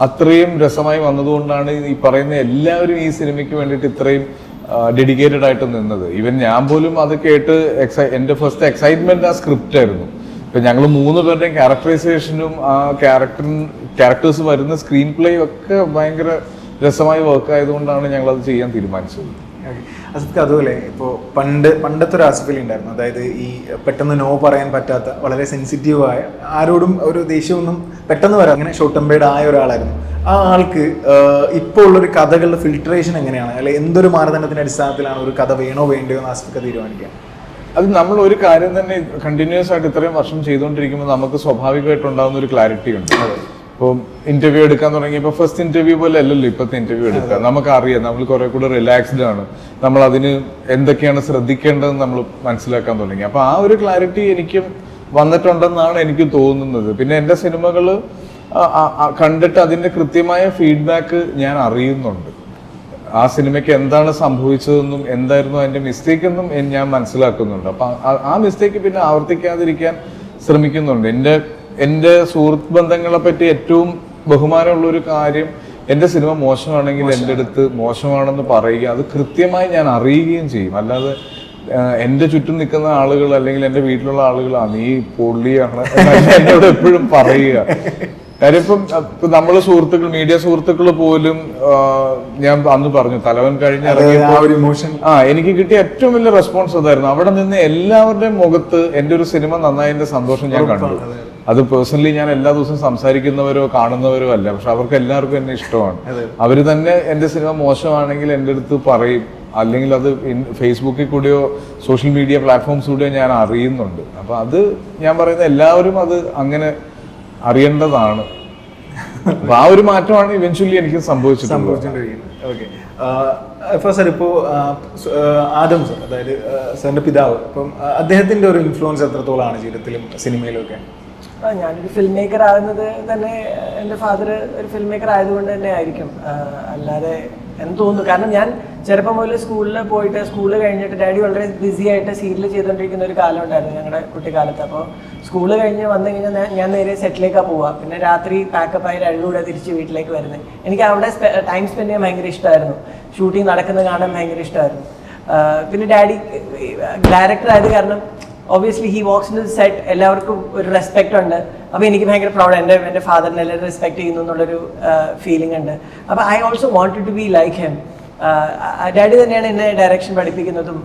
അത്രയും രസമായി വന്നതുകൊണ്ടാണ് ഈ പറയുന്ന എല്ലാവരും ഈ സിനിമയ്ക്ക് വേണ്ടിയിട്ട് ഇത്രയും ഡെഡിക്കേറ്റഡ് ആയിട്ട് നിന്നത്. ഈവൻ ഞാൻ പോലും അത് കേട്ട് എക്സൈ എന്റെ ഫസ്റ്റ് എക്സൈറ്റ്മെന്റ് ആ സ്ക്രിപ്റ്റ് ആയിരുന്നു. ഇപ്പൊ ഞങ്ങൾ മൂന്ന് പേരുടെയും ക്യാരക്ടറൈസേഷനും ആ ക്യാരക്ടർ ക്യാരക്ടേഴ്സ് വരുന്ന സ്ക്രീൻ പ്ലേ ഒക്കെ ഭയങ്കര രസമായി വർക്ക് ആയതുകൊണ്ടാണ് ഞങ്ങൾ അത് ചെയ്യാൻ തീരുമാനിച്ചത്. അസിഫ്ക്ക് അതുപോലെ ഇപ്പോൾ പണ്ട് പണ്ടത്തെ ഒരു ആസിഫലി ഉണ്ടായിരുന്നു. അതായത് ഈ പെട്ടെന്ന് നോ പറയാൻ പറ്റാത്ത വളരെ സെൻസിറ്റീവായ ആരോടും ഒരു ദേഷ്യമൊന്നും പെട്ടെന്ന് വരാം അങ്ങനെ ഷോർട്ട് ടെമ്പേർഡ് ആയ ഒരാളായിരുന്നു. ആ ആൾക്ക് ഇപ്പോൾ ഉള്ളൊരു കഥകളുടെ ഫിൽട്രേഷൻ എങ്ങനെയാണ്? അല്ലെ എന്തൊരു മാനദണ്ഡത്തിന്റെ അടിസ്ഥാനത്തിലാണ് ഒരു കഥ വേണോ വേണ്ടയോ എന്ന് ആസിഫിക്ക തീരുമാനിക്കുക? അത് നമ്മൾ ഒരു കാര്യം തന്നെ കണ്ടിന്യൂസ് ആയിട്ട് ഇത്രയും വർഷം ചെയ്തുകൊണ്ടിരിക്കുമ്പോൾ നമുക്ക് സ്വാഭാവികമായിട്ടുണ്ടാകുന്ന ഒരു ക്ലാരിറ്റി ഉണ്ട്. ഇപ്പോൾ ഇന്റർവ്യൂ എടുക്കാൻ തുടങ്ങിയപ്പോൾ ഫസ്റ്റ് ഇന്റർവ്യൂ പോലെ അല്ലല്ലോ ഇപ്പോഴത്തെ ഇന്റർവ്യൂ എടുക്കുക നമുക്കറിയാം നമ്മൾ കുറെ കൂടെ റിലാക്സ്ഡ് ആണ്. നമ്മൾ അതിന് എന്തൊക്കെയാണ് ശ്രദ്ധിക്കേണ്ടതെന്ന് നമ്മൾ മനസ്സിലാക്കാൻ തുടങ്ങി. അപ്പൊ ആ ഒരു ക്ലാരിറ്റി എനിക്കും വന്നിട്ടുണ്ടെന്നാണ് എനിക്ക് തോന്നുന്നത്. പിന്നെ എന്റെ സിനിമകൾ കണ്ടിട്ട് അതിന്റെ കൃത്യമായ ഫീഡ്ബാക്ക് ഞാൻ അറിയുന്നുണ്ട്. ആ സിനിമയ്ക്ക് എന്താണ് സംഭവിച്ചതെന്നും എന്തായിരുന്നു അതിന്റെ മിസ്റ്റേക്ക് എന്നും ഞാൻ മനസ്സിലാക്കുന്നുണ്ട്. അപ്പൊ ആ- ആ മിസ്റ്റേക്ക് പിന്നെ ആവർത്തിക്കാതിരിക്കാൻ ശ്രമിക്കുന്നുണ്ട്. എന്റെ എന്റെ സുഹൃത്ത് ബന്ധങ്ങളെ പറ്റി ഏറ്റവും ബഹുമാനമുള്ള ഒരു കാര്യം എന്റെ സിനിമ മോശമാണെങ്കിൽ എന്റെ അടുത്ത് മോശമാണെന്ന് പറയുക അത് കൃത്യമായി ഞാൻ അറിയുകയും ചെയ്യും. അല്ലാതെ എന്റെ എന്റെ ചുറ്റും നിൽക്കുന്ന ആളുകൾ അല്ലെങ്കിൽ എന്റെ വീട്ടിലുള്ള ആളുകളാണ് നീ പൊള്ളിയാണ് എന്നോട് എപ്പോഴും പറയുക. കാര്യം ഇപ്പം ഇപ്പൊ നമ്മൾ സുഹൃത്തുക്കൾ മീഡിയ സുഹൃത്തുക്കൾ പോലും ഞാൻ അന്ന് പറഞ്ഞു തലവൻ കഴിഞ്ഞ ആ എനിക്ക് കിട്ടിയ ഏറ്റവും വലിയ റെസ്പോൺസ് അതായിരുന്നു. അവിടെ നിന്ന് എല്ലാവരുടെയും മുഖത്ത് എന്റെ ഒരു സിനിമ നന്നായതിന്റെ സന്തോഷം ഞാൻ കണ്ടു. അത് പേഴ്സണലി ഞാൻ എല്ലാ ദിവസവും സംസാരിക്കുന്നവരോ കാണുന്നവരോ അല്ല. പക്ഷെ അവർക്ക് എല്ലാവർക്കും എന്നെ ഇഷ്ടമാണ്. അവർ തന്നെ എന്റെ സിനിമ മോശമാണെങ്കിൽ എന്റെ അടുത്ത് പറയും. അല്ലെങ്കിൽ അത് ഫേസ്ബുക്കിൽ കൂടിയോ സോഷ്യൽ മീഡിയ പ്ലാറ്റ്ഫോംസ് കൂടിയോ ഞാൻ അറിയുന്നുണ്ട്. അപ്പൊ അത് ഞാൻ പറയുന്ന എല്ലാവരും അത് അങ്ങനെ അറിയേണ്ടതാണ്. അപ്പൊ ആ ഒരു മാറ്റമാണ് ഇവൻച്വലി എനിക്ക് സംഭവിച്ചിട്ടുള്ളത്. സാർ ഇപ്പോ ആദം സർ അതായത് സാറിന്റെ പിതാവ്. അപ്പം അദ്ദേഹത്തിന്റെ ഒരു ഇൻഫ്ലുവൻസ് എത്രത്തോളമാണ് ജീവിതത്തിലും സിനിമയിലും ഒക്കെ ആ, ഞാനൊരു ഫിലിം മേക്കർ ആകുന്നത് തന്നെ എന്റെ ഫാദർ ഒരു ഫിലിം മേക്കർ ആയതുകൊണ്ട് തന്നെ ആയിരിക്കും. അല്ലാതെ എന്ന് തോന്നുന്നു. കാരണം ഞാൻ ചെറുപ്പം മുതൽ സ്കൂളിൽ പോയിട്ട് സ്കൂൾ കഴിഞ്ഞിട്ട് ഡാഡി വളരെ ബിസി ആയിട്ട് സീരിയൽ ചെയ്തുകൊണ്ടിരിക്കുന്ന ഒരു കാലം ഉണ്ടായിരുന്നു ഞങ്ങളുടെ കുട്ടിക്കാലത്ത്. അപ്പോൾ സ്കൂൾ കഴിഞ്ഞ് വന്നു കഴിഞ്ഞാൽ ഞാൻ- നേരെ സെറ്റിലേക്കാണ് പോവുക പിന്നെ രാത്രി പാക്കപ്പ് ആയി രണ്ടുകൂടെ തിരിച്ച് വീട്ടിലേക്ക് വരുന്നത് എനിക്ക് അവിടെ ടൈം സ്പെൻഡ് ചെയ്യാൻ ഭയങ്കര ഇഷ്ടമായിരുന്നു. ഷൂട്ടിംഗ് നടക്കുന്ന കാണാൻ ഭയങ്കര ഇഷ്ടമായിരുന്നു. പിന്നെ ഡാഡി ഡയറക്ടർ ആയത് കാരണം obviously he walks in set എല്ലാവർക്കും ഒരു റെസ്പെക്റ്റ് ഉണ്ട്. അപ്പോൾ എനിക്ക് ഭയങ്കര പ്രൗഡ് എന്റെ എന്റെ ഫാദറിനെ എല്ലാവരും റെസ്പെക്ട് ചെയ്യുന്നു എന്നുള്ളൊരു ഫീലിംഗ് ഉണ്ട്. അപ്പോൾ I also wanted to be like him daddy തന്നെയാണ് എന്നെ ഡയറക്ഷൻ പഠിപ്പിക്കുന്നതും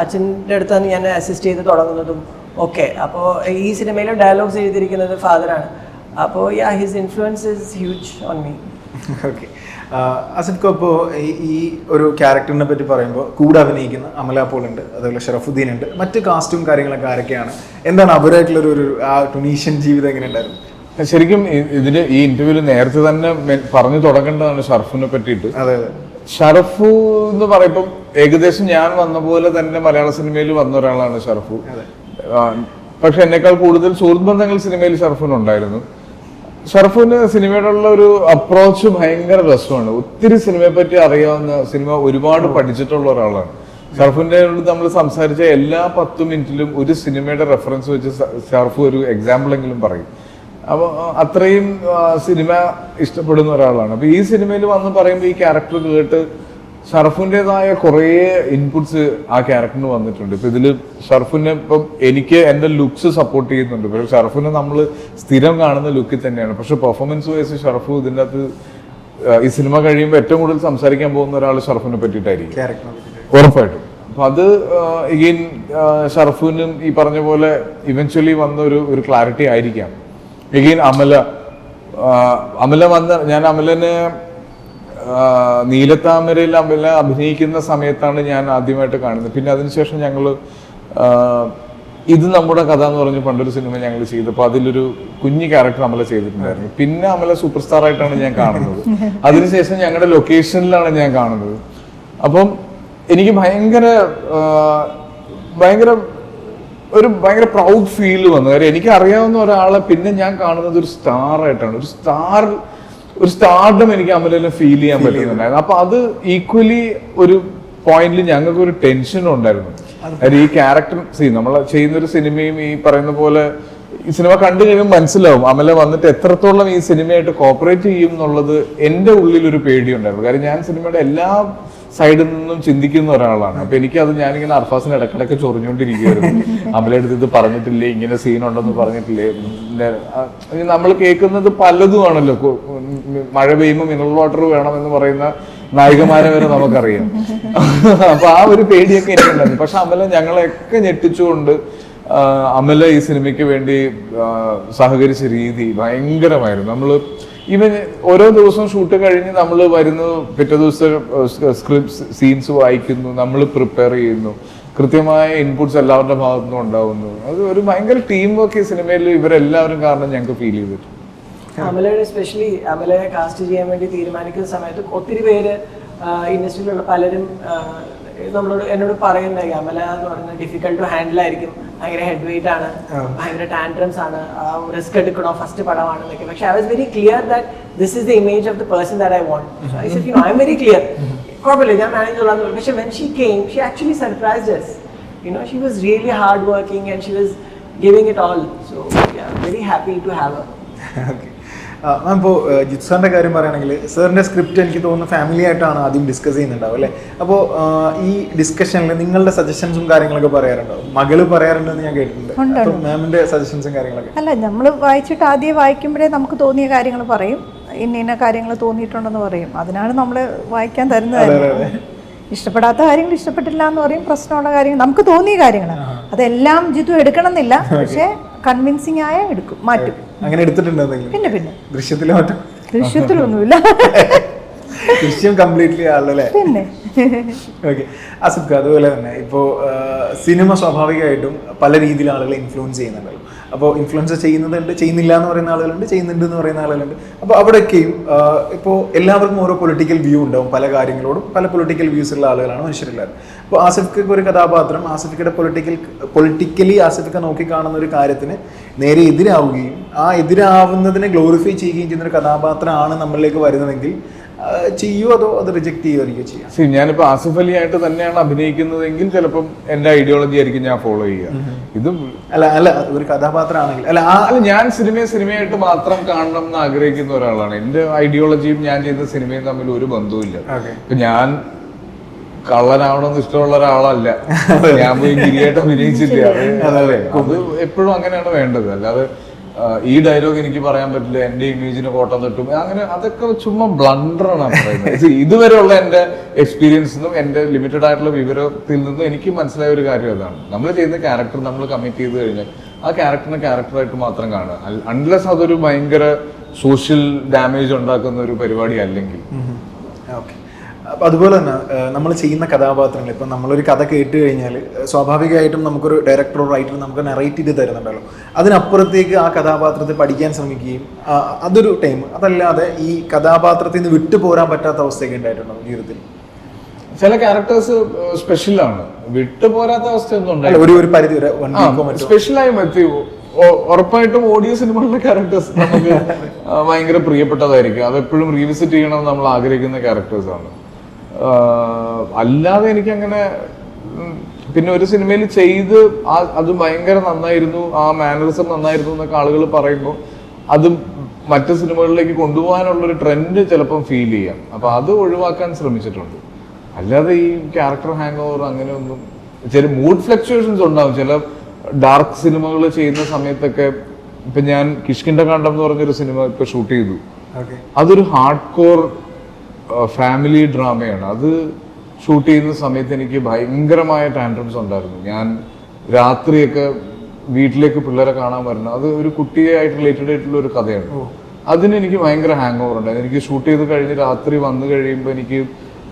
അച്ഛന്റെ അടുത്താണ് ഞാൻ അസിസ്റ്റ് ചെയ്ത് തുടങ്ങുന്നതും ഒക്കെ. അപ്പോൾ ഈ സിനിമയിലും ഡയലോഗ്സ് എഴുതിയിരിക്കുന്നത് ഫാദറാണ് അപ്പോൾ yeah his influence is huge on me okay അസിദ്ക്കോ ഇപ്പോൾ ഈ ഒരു ക്യാരക്ടറിനെ പറ്റി പറയുമ്പോൾ കൂടെ അഭിനയിക്കുന്ന അമല പോൾ ഉണ്ട് അതുപോലെ ഷറഫുദ്ദീൻ ഉണ്ട്. മറ്റ് കാസ്റ്റും കാര്യങ്ങളൊക്കെ ആരൊക്കെയാണ്? എന്താണ് അവരായിട്ടുള്ള ഒരു ആ ടുണീഷ്യൻ ജീവിതം എങ്ങനെ ഉണ്ടായിരുന്നു? ശരിക്കും ഇതിന് ഈ ഇന്റർവ്യൂവിൽ നേരത്തെ തന്നെ പറഞ്ഞു തുടങ്ങേണ്ടതാണ് ഷറഫിനെ പറ്റിയിട്ട്. അതെ അതെ. ഷറഫു എന്ന് പറയുമ്പം ഏകദേശം ഞാൻ വന്ന പോലെ തന്നെ മലയാള സിനിമയിൽ വന്ന ഒരാളാണ് ഷറഫു. പക്ഷെ എന്നേക്കാൾ കൂടുതൽ സുഹൃത്ത് ബന്ധങ്ങൾ സിനിമയിൽ ഷറഫിനുണ്ടായിരുന്നു. ഷറഫിന് സിനിമയോടുള്ള ഒരു അപ്രോച്ച് ഭയങ്കര രസമാണ്. ഒത്തിരി സിനിമയെ പറ്റി അറിയാവുന്ന സിനിമ ഒരുപാട് പഠിച്ചിട്ടുള്ള ഒരാളാണ്. ഷറഫിന്റെ നമ്മൾ സംസാരിച്ച എല്ലാ പത്ത് മിനിറ്റിലും ഒരു സിനിമയുടെ റെഫറൻസ് വെച്ച് ഷറഫ് ഒരു എക്സാമ്പിൾ എങ്കിലും പറയും. അപ്പൊ അത്രയും സിനിമ ഇഷ്ടപ്പെടുന്ന ഒരാളാണ്. അപ്പൊ ഈ സിനിമയിൽ വന്ന് പറയുമ്പോൾ ഈ ക്യാരക്ടർ കേട്ട് ഷറഫിന്റെതായ കുറേ ഇൻപുട്സ് ആ ക്യാരക്ടറിന് വന്നിട്ടുണ്ട്. ഇപ്പം ഇതിൽ ഷറഫിനെ ഇപ്പം എനിക്ക് എന്റെ ലുക്സ് സപ്പോർട്ട് ചെയ്യുന്നുണ്ട്. പക്ഷേ ഷറഫിനെ നമ്മൾ സ്ഥിരം കാണുന്ന ലുക്കിൽ തന്നെയാണ്. പക്ഷേ പെർഫോമൻസ് വൈസ് ഷറഫ് ഇതിന്റെ അകത്ത് ഈ സിനിമ കഴിയുമ്പോൾ ഏറ്റവും കൂടുതൽ സംസാരിക്കാൻ പോകുന്ന ഒരാൾ ഷറഫിനെ പറ്റിയിട്ടായിരിക്കും. ഉറപ്പായിട്ടും. അപ്പം അത് എഗെയിൻ ഷറഫുവിനും ഈ പറഞ്ഞ പോലെ ഇവൻച്വലി വന്ന ഒരു ഒരു ക്ലാരിറ്റി ആയിരിക്കാം. എഗെയിൻ അമല അമല വന്ന ഞാൻ അമലനെ നീലത്താമരയിൽ അമല അഭിനയിക്കുന്ന സമയത്താണ് ഞാൻ ആദ്യമായിട്ട് കാണുന്നത്. പിന്നെ അതിനുശേഷം ഞങ്ങൾ ഇത് നമ്മുടെ കഥ എന്ന് പറഞ്ഞ് പണ്ടൊരു സിനിമ ഞങ്ങൾ ചെയ്തപ്പോൾ അതിലൊരു കുഞ്ഞു ക്യാരക്ടർ അമല ചെയ്തിട്ടുണ്ടായിരുന്നു. പിന്നെ അമല സൂപ്പർ സ്റ്റാർ ആയിട്ടാണ് ഞാൻ കാണുന്നത്. അതിനുശേഷം ഞങ്ങളുടെ ലൊക്കേഷനിലാണ് ഞാൻ കാണുന്നത്. അപ്പം എനിക്ക് ഭയങ്കര ഭയങ്കര ഒരു ഭയങ്കര പ്രൗഡ് ഫീൽ വന്നു. കാര്യം എനിക്ക് അറിയാവുന്ന ഒരാളെ പിന്നെ ഞാൻ കാണുന്നത് ഒരു സ്റ്റാർ ആയിട്ടാണ്. ഒരു സ്റ്റാർ ഒരു സ്റ്റാർഡം എനിക്ക് അമലെല്ലാം ഫീൽ ചെയ്യാൻ പറ്റുന്നുണ്ടായിരുന്നു അപ്പൊ അത് ഈക്വലി ഒരു പോയിന്റിൽ ഞങ്ങൾക്ക് ഒരു ടെൻഷനും ഉണ്ടായിരുന്നു. അതായത് ഈ ക്യാരക്ടർ സീ നമ്മൾ ചെയ്യുന്ന ഒരു സിനിമയും ഈ പറയുന്ന പോലെ ഈ സിനിമ കണ്ടു കഴിയുമ്പോൾ മനസ്സിലാവും അമല വന്നിട്ട് എത്രത്തോളം ഈ സിനിമയായിട്ട് കോപ്പറേറ്റ് ചെയ്യും എന്നുള്ളത് എന്റെ ഉള്ളിൽ ഒരു പേടിയുണ്ടായിരുന്നു. കാര്യം ഞാൻ സിനിമയുടെ എല്ലാ സൈഡിൽ നിന്നും ചിന്തിക്കുന്ന ഒരാളാണ്. അപ്പൊ എനിക്കത് ഞാനിങ്ങനെ അർഫാസിന് ഇടക്കിടക്ക് ചൊറിഞ്ഞുകൊണ്ടിരിക്കുകയായിരുന്നു. അമലെടുത്ത് ഇത് പറഞ്ഞിട്ടില്ലേ ഇങ്ങനെ സീൻ ഉണ്ടെന്ന് പറഞ്ഞിട്ടില്ലേ നമ്മൾ കേൾക്കുന്നത് പലതുമാണല്ലോ. മഴ പെയ്യുമ്പോൾ മിനറൽ വാട്ടർ വേണം എന്ന് പറയുന്ന നായികമാരെ വരെ നമുക്കറിയാം. അപ്പൊ ആ ഒരു പേടിയൊക്കെ എനിക്കുണ്ടായിരുന്നു. പക്ഷെ അമല ഞങ്ങളെയൊക്കെ ഞെട്ടിച്ചുകൊണ്ട് അമല ഈ സിനിമയ്ക്ക് വേണ്ടി സഹകരിച്ച രീതി ഭയങ്കരമായിരുന്നു. നമ്മൾ ഈവൻ ഓരോ ദിവസവും ഷൂട്ട് കഴിഞ്ഞ് നമ്മൾ വരുന്നു പിറ്റേ ദിവസം സ്ക്രിപ്റ്റ് സീൻസ് വായിക്കുന്നു നമ്മൾ പ്രിപ്പയർ ചെയ്യുന്നു. കൃത്യമായ ഇൻപുട്സ് എല്ലാവരുടെ ഭാഗത്തു നിന്നും ഉണ്ടാവുന്നു. അത് ഒരു ഭയങ്കര ടീം വർക്ക് ഈ സിനിമയിൽ ഇവരെല്ലാവരും കാരണം ഞങ്ങൾക്ക് ഫീൽ ചെയ്തിട്ടുണ്ട് അമലയുടെ സ്പെഷ്യലി അമലയെ കാസ്റ്റ് ചെയ്യാൻ വേണ്ടി തീരുമാനിക്കുന്ന സമയത്ത് ഒത്തിരി പേര് ഇൻഡസ്ട്രിയിലുള്ള പലരും നമ്മളോട് എന്നോട് പറയുന്നുണ്ടായി ക്യാമല എന്ന് പറയുന്നത് ഡിഫിക്കൽട്ട് ടു ഹാൻഡിൽ ആയിരിക്കും. ഭയങ്കര ഹെഡ് വെയിറ്റ് ആണ്. ഭയങ്കര ടാൻഡ്രംസ് ആണ്. റിസ്ക് എടുക്കണോ? ഫസ്റ്റ് പടമാണെന്നൊക്കെ. പക്ഷെ I was very clear that this is the image of the person that I want I you um very clear കുഴപ്പമില്ല ഞാൻ മാനേജ് ചെയ്യാൻ പക്ഷെ when she came she actually surprises know she was really hard working and she was giving it all. So yeah very happy to have okay ma'am ഇപ്പോൾ ജിത്സാറിന്റെ കാര്യം പറയുകയാണെങ്കിൽ സാറിന്റെ script എനിക്ക് തോന്നുന്നു ഫാമിലി ആയിട്ടാണ് ആദ്യം ഡിസ്കസ് ചെയ്യുന്നുണ്ടാവും അല്ലേ? അപ്പോൾ ഈ ഡിസ്കഷനിൽ നിങ്ങളുടെ സജഷൻസും കാര്യങ്ങളൊക്കെ പറയാറുണ്ടോ? മകൾ പറയാറുണ്ടെന്ന് ഞാൻ കേട്ടിട്ടുണ്ട്. മാമിന്റെ അപ്പോൾ മാമിന്റെ സജഷൻസും കാര്യങ്ങളൊക്കെ? അല്ല നമ്മൾ വായിച്ചിട്ട് ആദ്യം വായിക്കുമ്പോഴേ നമുക്ക് തോന്നിയ കാര്യങ്ങൾ പറയും. ഇന്ന ഇന്ന കാര്യങ്ങൾ തോന്നിയിട്ടുണ്ടെന്ന് പറയും. അതിനാണ് നമ്മൾ വായിക്കാൻ തരുന്നത് ഇഷ്ടപ്പെടാത്ത കാര്യങ്ങൾ ഇഷ്ടപ്പെട്ടില്ല എന്ന് പറയും. പ്രശ്നമുള്ള കാര്യങ്ങൾ നമുക്ക് തോന്നിയ കാര്യങ്ങളാണ്. അതെല്ലാം ജിതു എടുക്കണം എന്നില്ല പക്ഷേ കൺവിൻസിങ് ആയ എടുക്കും മാറ്റും. അങ്ങനെ എടുത്തിട്ടുണ്ടോ പിന്നെ പിന്നെ. ദൃശ്യത്തിലെ ദൃശ്യത്തിലൊന്നുമില്ല. ദൃശ്യം കംപ്ലീറ്റ്ലി ആളല്ലേ പിന്നെ. ഓക്കെ അസിഫ് അതുപോലെ തന്നെ ഇപ്പോൾ സിനിമ സ്വാഭാവികമായിട്ടും പല രീതിയിൽ ആളുകളെ ഇൻഫ്ലുവൻസ് ചെയ്യുന്നുണ്ടല്ലോ. അപ്പോൾ ഇൻഫ്ലുവൻസ് ചെയ്യുന്നതുണ്ട് ചെയ്യുന്നില്ല എന്ന് പറയുന്ന ആളുകളുണ്ട് ചെയ്യുന്നുണ്ട് എന്ന് പറയുന്ന ആളുകളുണ്ട്. അപ്പോൾ അവിടെയൊക്കെയും ഇപ്പോൾ എല്ലാവർക്കും ഓരോ പൊളിറ്റിക്കൽ വ്യൂ ഉണ്ടാവും പല കാര്യങ്ങളോടും. പല പൊളിറ്റിക്കൽ വ്യൂസ് ഉള്ള ആളുകളാണ് മനുഷ്യരെല്ലാവരും. അപ്പോൾ ആസിഫിക്ക് ഒരു കഥാപാത്രം ആസിഫിക്കയുടെ പൊളിറ്റിക്കൽ പൊളിറ്റിക്കലി ആസിഫിക്ക നോക്കി കാണുന്ന ഒരു കാര്യത്തിന് നേരെ എതിരാവുകയും ആ എതിരാവുന്നതിനെ ഗ്ലോറിഫൈ ചെയ്യുകയും ചെയ്യുന്ന ഒരു കഥാപാത്രമാണ് നമ്മളിലേക്ക് വരുന്നതെങ്കിൽ ചെയ്യുമോ അതോ അത് റിജക്ട് ചെയ്യുമായിരിക്കും ചെയ്യാം? See, ഞാനിപ്പോ ആസിഫ് അലി ആയിട്ട് തന്നെയാണ് അഭിനയിക്കുന്നതെങ്കിൽ ചിലപ്പം എന്റെ ഐഡിയോളജി ആയിരിക്കും ഞാൻ ഫോളോ ചെയ്യുക. ഇത് അല്ല അല്ല ഒരു കഥാപാത്രമാണെങ്കിൽ. അല്ല അല്ല ഞാൻ സിനിമയെ സിനിമയായിട്ട് മാത്രം കാണണം എന്ന് ആഗ്രഹിക്കുന്ന ഒരാളാണ്. എന്റെ ഐഡിയോളജിയും ഞാൻ ചെയ്യുന്ന സിനിമയും തമ്മിൽ ഒരു ബന്ധവുമില്ല. ഇപ്പൊ ഞാൻ കള്ളനാവണമെന്ന് ഇഷ്ടമുള്ള ഒരാളല്ല. ഞാൻ പോയി ഗിരിയായിട്ട് അഭിനയിച്ചില്ല. അത് എപ്പോഴും അങ്ങനെയാണ് വേണ്ടത്. അല്ലാതെ ഈ ഡയലോഗ് എനിക്ക് പറയാൻ പറ്റില്ല. എന്റെ ഇമേജിന് കോട്ടം തട്ടും. അങ്ങനെ അതൊക്കെ ചുമ്മാ ബ്ലണ്ടറാണ് പറയുന്നത്. ഇതുവരെയുള്ള എന്റെ എക്സ്പീരിയൻസിനും എന്റെ ലിമിറ്റഡ് ആയിട്ടുള്ള വിവരത്തിൽ നിന്നും എനിക്ക് മനസ്സിലായ ഒരു കാര്യം അതാണ്. നമ്മൾ ചെയ്യുന്ന ക്യാരക്ടർ നമ്മൾ കമ്മിറ്റ് ചെയ്ത് കഴിഞ്ഞാൽ ആ ക്യാരക്ടറിനെ ക്യാരക്ടറായിട്ട് മാത്രം കാണുക. അൺലെസ് അതൊരു ഭയങ്കര സോഷ്യൽ ഡാമേജ് ഉണ്ടാക്കുന്ന ഒരു പരിപാടി അല്ലെങ്കിൽ. ഓക്കെ. അതുപോലെ തന്നെ നമ്മൾ ചെയ്യുന്ന കഥാപാത്രങ്ങൾ ഇപ്പം നമ്മളൊരു കഥ കേട്ട് കഴിഞ്ഞാൽ സ്വാഭാവികമായിട്ടും നമുക്കൊരു ഡയറക്ടറോ റൈറ്ററോ നമുക്ക് നെറേറ്റ് ചെയ്ത് തരുന്നുണ്ടല്ലോ. അതിനപ്പുറത്തേക്ക് ആ കഥാപാത്രത്തെ പഠിക്കാൻ ശ്രമിക്കുകയും അതൊരു ടൈം. അതല്ലാതെ ഈ കഥാപാത്രത്തിൽ നിന്ന് വിട്ടു പോരാൻ പറ്റാത്ത അവസ്ഥയൊക്കെ ഉണ്ടായിട്ടുണ്ടോ ജീവിതത്തിൽ? ചില ക്യാരക്ടേഴ്സ് സ്പെഷ്യലാണ് വിട്ടുപോരാത്ത അവസ്ഥയൊന്നും പോരാത്ത അവസ്ഥയൊന്നും ഒരു ഒരു പരിധി വരെ സ്പെഷ്യലായി എത്തി ഉറപ്പായിട്ടും ഓഡിയോ സിനിമകളിലെ ക്യാരക്ടേഴ്സ് നമുക്ക് ഭയങ്കര പ്രിയപ്പെട്ടതായിരിക്കും. അത് എപ്പോഴും റീവിസിറ്റ് ചെയ്യണം നമ്മൾ ആഗ്രഹിക്കുന്ന ക്യാരക്ടേഴ്സ് ആണ്. അല്ലാതെ എനിക്ക് അങ്ങനെ പിന്നെ ഒരു സിനിമയിൽ ചെയ്ത് ആ- അത് ഭയങ്കര നന്നായിരുന്നു ആ മാനറിസം നന്നായിരുന്നു എന്നൊക്കെ ആളുകൾ പറയുമ്പോൾ അത് മറ്റു സിനിമകളിലേക്ക് കൊണ്ടുപോകാനുള്ള ഒരു ട്രെൻഡ് ചിലപ്പം ഫീൽ ചെയ്യാം. അപ്പൊ അത് ഒഴിവാക്കാൻ ശ്രമിച്ചിട്ടുണ്ട്. അല്ലാതെ ഈ ക്യാരക്ടർ ഹാങ് ഓവർ അങ്ങനെ ഒന്നും ചില മൂഡ് ഫ്ലക്ച്വേഷൻസ് ഉണ്ടാവും. ചില ഡാർക്ക് സിനിമകൾ ചെയ്യുന്ന സമയത്തൊക്കെ ഇപ്പൊ ഞാൻ കിഷ്കിന്റെ കാണ്ടം എന്ന് പറഞ്ഞൊരു സിനിമ ഇപ്പൊ ഷൂട്ട് ചെയ്തു. അതൊരു ഹാർഡ് കോർ ഫാമിലി ഡ്രാമയാണ് അത് ഷൂട്ട് ചെയ്യുന്ന സമയത്ത് എനിക്ക് ഭയങ്കരമായ ടാൻഡ്രംസ് ഉണ്ടായിരുന്നു. ഞാൻ രാത്രിയൊക്കെ വീട്ടിലേക്ക് പിള്ളേരെ കാണാൻ വരണം അത് ഒരു കുട്ടിയായിട്ട് റിലേറ്റഡ് ആയിട്ടുള്ള ഒരു കഥയാണ്. അതിന് എനിക്ക് ഭയങ്കര ഹാങ് ഓവർ ഉണ്ടായിരുന്നു എനിക്ക് ഷൂട്ട് ചെയ്ത് കഴിഞ്ഞ് രാത്രി വന്നു കഴിയുമ്പോൾ എനിക്ക്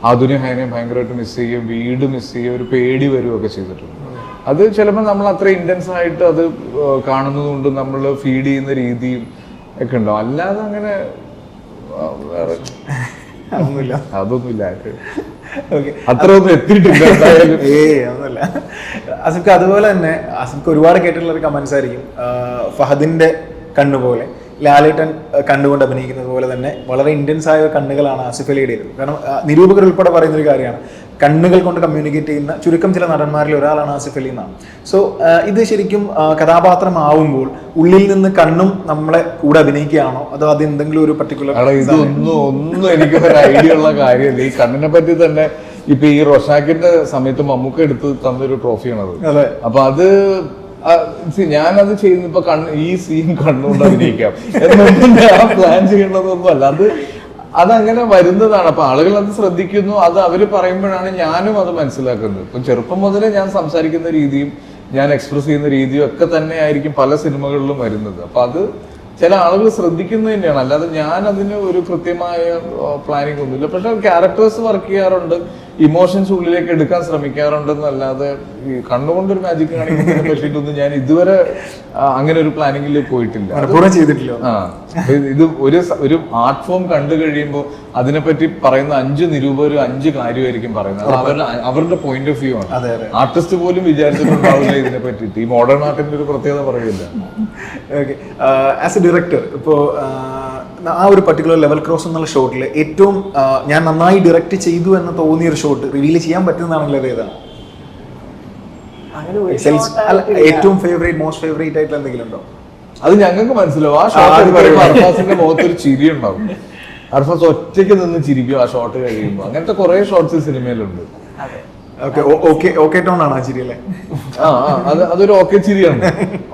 ആധുനിക ഹൈനെ ഭയങ്കരമായിട്ട് മിസ് ചെയ്യും വീട് മിസ് ചെയ്യുക ഒരു പേടി വരികയൊക്കെ ചെയ്തിട്ടുണ്ട്. അത് ചിലപ്പോൾ നമ്മൾ അത്ര ഇന്റൻസ് ആയിട്ട് അത് കാണുന്നത് കാണുന്നതുകൊണ്ട് നമ്മൾ ഫീഡ് ചെയ്യുന്ന രീതിയും ഒക്കെ ഉണ്ടാവും. അല്ലാതെ അങ്ങനെ അതൊന്നുമില്ല. അതൊന്നുമില്ല. ഓക്കെ അത്ര ഒന്നും എത്തിയിട്ടില്ല ഏ ഒന്നുമില്ല. അസിഫ്ക്ക് അതുപോലെ തന്നെ അസിഫ്ക്ക് ഒരുപാട് കേട്ടിട്ടുള്ള ഒരു കമൻസ് ആയിരിക്കും. ഫഹദിന്റെ കണ്ണുപോലെ ലാലേട്ടൻ കണ്ടുകൊണ്ട് കണ്ണുകൊണ്ട് അഭിനയിക്കുന്നത് പോലെ തന്നെ വളരെ ഇന്റൻസ് ആയ കണ്ണുകളാണ് ആസിഫ് അലിയുടേത് കാരണം നിരൂപകർ ഉൾപ്പെടെ പറയുന്ന ഒരു കാര്യമാണ്. കണ്ണുകൾ കൊണ്ട് കമ്മ്യൂണിക്കേറ്റ് ചെയ്യുന്ന ചുരുക്കം ചില നടന്മാരിൽ ഒരാളാണ് ആസിഫ് അലി എന്നാണ്. സോ ഇത് ശരിക്കും കഥാപാത്രമാവുമ്പോൾ ഉള്ളിൽ നിന്ന് കണ്ണും നമ്മളെ കൂടെ അഭിനയിക്കുകയാണോ? അതോ അത് എന്തെങ്കിലും ഒരു പർട്ടിക്കുലർ ഇതൊന്നും ഒന്നും എനിക്ക് ഒരു ഐഡിയ ഉള്ള കാര്യമല്ല. ഈ കണ്ണിനെ പറ്റി തന്നെ ഇപ്പൊ ഈ റൊഷാക്കിന്റെ സമയത്ത് മമ്മൂക്ക എടുത്ത് തന്നൊരു ട്രോഫിയാണത് അത്. അപ്പൊ അത് ഞാനത് ചെയ്യുന്ന ഇപ്പൊ കണ്ണ് ഈ സീൻ കണ്ണുകൊണ്ട് അഭിനയിക്കാം. എന്നൊന്നും ഞാൻ പ്ലാൻ ചെയ്യേണ്ടതൊന്നും അല്ല അത് അതങ്ങനെ വരുന്നതാണ്. അപ്പൊ ആളുകൾ അത് ശ്രദ്ധിക്കുന്നു. അത് അവർ പറയുമ്പോഴാണ് ഞാനും അത് മനസ്സിലാക്കുന്നത്. ഇപ്പൊ ചെറുപ്പം മുതലേ ഞാൻ സംസാരിക്കുന്ന രീതിയും ഞാൻ എക്സ്പ്രസ് ചെയ്യുന്ന രീതിയും ഒക്കെ തന്നെ ആയിരിക്കും പല സിനിമകളിലും വരുന്നത്. അപ്പൊ അത് ചില ആളുകൾ ശ്രദ്ധിക്കുന്നത് തന്നെയാണ്. അല്ലാതെ ഞാൻ അതിന് ഒരു കൃത്യമായ പ്ലാനിങ് ഒന്നുമില്ല. പക്ഷെ ക്യാരക്ടേഴ്സ് വർക്ക് ചെയ്യാറുണ്ട്. ഇമോഷൻസ് ഉള്ളിലേക്ക് എടുക്കാൻ ശ്രമിക്കാറുണ്ടെന്നല്ലാതെ ഈ കണ്ണുകൊണ്ടൊരു മാജിക് കാണിക്കുന്നതിനെ പറ്റിയിട്ടൊന്നും ഞാൻ ഇതുവരെ അങ്ങനെ ഒരു പ്ലാനിങ്ങിൽ പോയിട്ടില്ല. ചെയ്തിട്ടില്ല. ആ ഇത് ഒരു ഒരു ആർട്ട് ഫോം കണ്ടു കഴിയുമ്പോൾ അതിനെപ്പറ്റി പറയുന്ന അഞ്ച് നിരൂപരും അഞ്ച് കാര്യമായിരിക്കും പറയുന്നത്. അവരുടെ അവരുടെ പോയിന്റ് ഓഫ് വ്യൂ ആണ്. ആർട്ടിസ്റ്റ് പോലും വിചാരിച്ചിട്ടുണ്ടാവില്ല ഇതിനെ പറ്റിയിട്ട് ഈ മോഡേൺ ആർട്ടിന്റെ ഒരു പ്രത്യേകത പറയില്ല ഓക്കെ ആസ് എ ഡയറക്ടർ ഇപ്പോൾ ആ ഒരു പർട്ടിക്കുലർ ലെവൽ ക്രോസ് എന്നുള്ള ഷോട്ടിൽ ഏറ്റവും ഞാൻ നന്നായി ഡയറക്റ്റ് ചെയ്തു എന്ന് തോന്നിയ ഒരു ഷോട്ട് റിവീൽ ചെയ്യാൻ പറ്റുന്നതാണെങ്കിൽ അത് ഏതാണ്? ഏറ്റവും ഫേവറേറ്റ് മോസ്റ്റ് ഫേവറേറ്റ് ആയിട്ടുള്ള എന്തെങ്കിലും ഉണ്ടോ? അത് ഞങ്ങൾക്ക് മനസ്സിലാവും. ആ ഷോട്ട് അർഫാസിന്റെ ചിരി ഉണ്ടാവും. അർഫാസ് ഒറ്റയ്ക്ക് നിന്ന് ചിരിക്കും ആ ഷോട്ട് കഴിയുമ്പോൾ അങ്ങനത്തെ കുറെ ഷോർട്സ് സിനിമയിലുണ്ട്. അതെ ഓക്കെ ഓക്കെ ഓക്കെ ആണ് ആ ചിരി ആ ആ, അത് അതൊരു ഓക്കെ ചിരിയാണ്.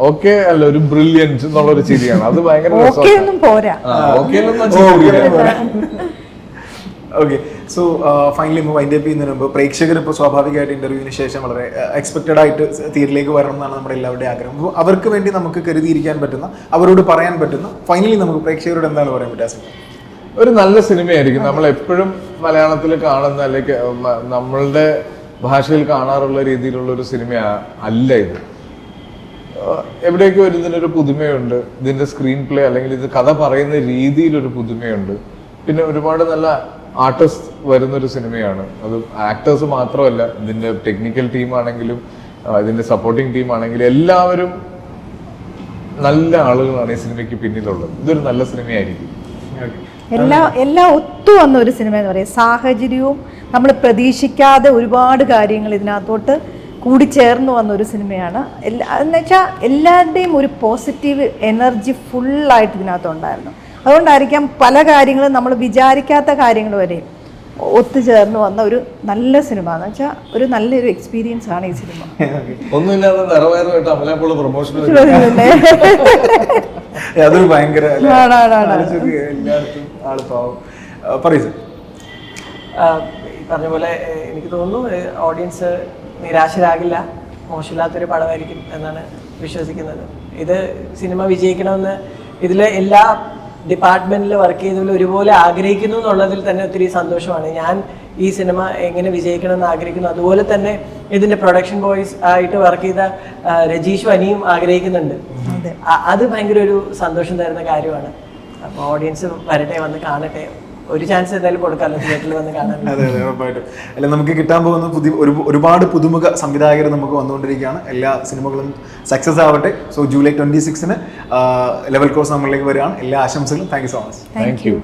ഓക്കെ അല്ല ഒരു ബ്രില്യൻസ് എന്നുള്ള ഒരു ചിരിയാണ്. അത് ഭയങ്കര. ഓക്കെ സോ ഫൈനലി ഇപ്പോൾ വൈൻഡ് അപ്പ് ചെയ്യുന്നതിന് മുമ്പ് പ്രേക്ഷകർ ഇപ്പോൾ സ്വാഭാവികമായിട്ട് ഇന്റർവ്യൂവിന് ശേഷം വളരെ എക്സ്പെക്റ്റഡ് ആയിട്ട് തിയേറ്ററിലേക്ക് വരണം എന്നാണ് നമ്മുടെ എല്ലാവരുടെയും ആഗ്രഹം. അപ്പോൾ അവർക്ക് വേണ്ടി നമുക്ക് കരുതിയിരിക്കാൻ പറ്റുന്ന അവരോട് പറയാൻ പറ്റുന്ന ഫൈനലി നമുക്ക് പ്രേക്ഷകരോട് എന്താണ് പറയാൻ പറ്റുക ഒരു നല്ല സിനിമയായിരിക്കും. നമ്മൾ എപ്പോഴും മലയാളത്തിൽ കാണുന്ന അല്ലെങ്കിൽ നമ്മളുടെ ഭാഷയിൽ കാണാറുള്ള രീതിയിലുള്ള ഒരു സിനിമ അല്ല ഇത്. എവിടെയൊക്കെ ഒരു ഇതിനൊരു പുതുമയുണ്ട് ഇതിന്റെ സ്ക്രീൻ പ്ലേ അല്ലെങ്കിൽ ഇത് കഥ പറയുന്ന രീതിയിലൊരു പുതുമയുണ്ട്. പിന്നെ ഒരുപാട് നല്ല ആർട്ടിസ്റ്റ് വരുന്ന ഒരു സിനിമയാണ്. അത് ആക്ടേഴ്സ് മാത്രമല്ല ഇതിന്റെ ടെക്നിക്കൽ ടീമാണെങ്കിലും ഇതിന്റെ സപ്പോർട്ടിംഗ് ടീം ആണെങ്കിലും എല്ലാവരും നല്ല ആളുകളാണ് ഈ സിനിമയ്ക്ക് പിന്നിലുള്ളത്. ഇതൊരു നല്ല സിനിമയായിരിക്കും. എല്ലാ എല്ലാം ഒത്തു വന്ന ഒരു സിനിമ എന്ന് പറയും. സാഹചര്യവും നമ്മൾ പ്രതീക്ഷിക്കാതെ ഒരുപാട് കാര്യങ്ങൾ ഇതിനകത്തോട്ട് കൂടി കൂടിച്ചേർന്ന് വന്ന ഒരു സിനിമയാണ്. എല്ലാ എന്ന് വെച്ചാൽ എല്ലാവരുടെയും ഒരു പോസിറ്റീവ് എനർജി ഫുള്ളായിട്ട് ഇതിനകത്തുണ്ടായിരുന്നു. അതുകൊണ്ടായിരിക്കാം പല കാര്യങ്ങളും നമ്മൾ വിചാരിക്കാത്ത കാര്യങ്ങൾ വരെയും ഒത്തുചേർന്ന് വന്ന ഒരു നല്ല സിനിമ. എന്ന് വെച്ചാൽ ഒരു നല്ലൊരു എക്സ്പീരിയൻസ് ആണ് ഈ സിനിമ. അതൊരു ഭയങ്കര പറയൂ പറഞ്ഞ പോലെ എനിക്ക് തോന്നുന്നു ഓഡിയൻസ് നിരാശരാകില്ല മോശമില്ലാത്തൊരു പടമായിരിക്കും എന്നാണ് വിശ്വസിക്കുന്നത്. ഇത് സിനിമ വിജയിക്കണമെന്ന് ഇതിൽ എല്ലാ ഡിപ്പാർട്ട്മെന്റിൽ വർക്ക് ചെയ്തതിൽ ഒരുപോലെ ആഗ്രഹിക്കുന്നു എന്നുള്ളതിൽ തന്നെ ഒത്തിരി സന്തോഷമാണ്. ഞാൻ ഈ സിനിമ എങ്ങനെ വിജയിക്കണം എന്ന് ആഗ്രഹിക്കുന്നു. അതുപോലെ തന്നെ ഇതിന്റെ പ്രൊഡക്ഷൻ ബോയ്സ് ആയിട്ട് വർക്ക് ചെയ്ത രജീഷ് വനിയും ആഗ്രഹിക്കുന്നുണ്ട്. അത്. ഭയങ്കര ഒരു സന്തോഷം തരുന്ന കാര്യമാണ്. അപ്പോൾ ഓഡിയൻസ് വരട്ടെ വന്ന് കാണട്ടെ. ഒരു ചാൻസ് എന്തായാലും കൊടുക്കാമല്ലോ തിയേറ്ററിൽ വന്ന് കാണാൻ. അതെ അതെ ഉറപ്പായിട്ടും. അല്ല നമുക്ക് കിട്ടാൻ പോകുന്ന പുതിയ ഒരു ഒരുപാട് പുതുമുഖ സംവിധായകർ നമുക്ക് വന്നുകൊണ്ടിരിക്കുകയാണ്. എല്ലാ സിനിമകളും സക്സസ് ആവട്ടെ. സോ ജൂലൈ ട്വന്റി സിക്സിന് ലെവൽ കോഴ്സ് നമ്മളിലേക്ക് വരികയാണ്. എല്ലാ ആശംസകളും. Thank you so much thank you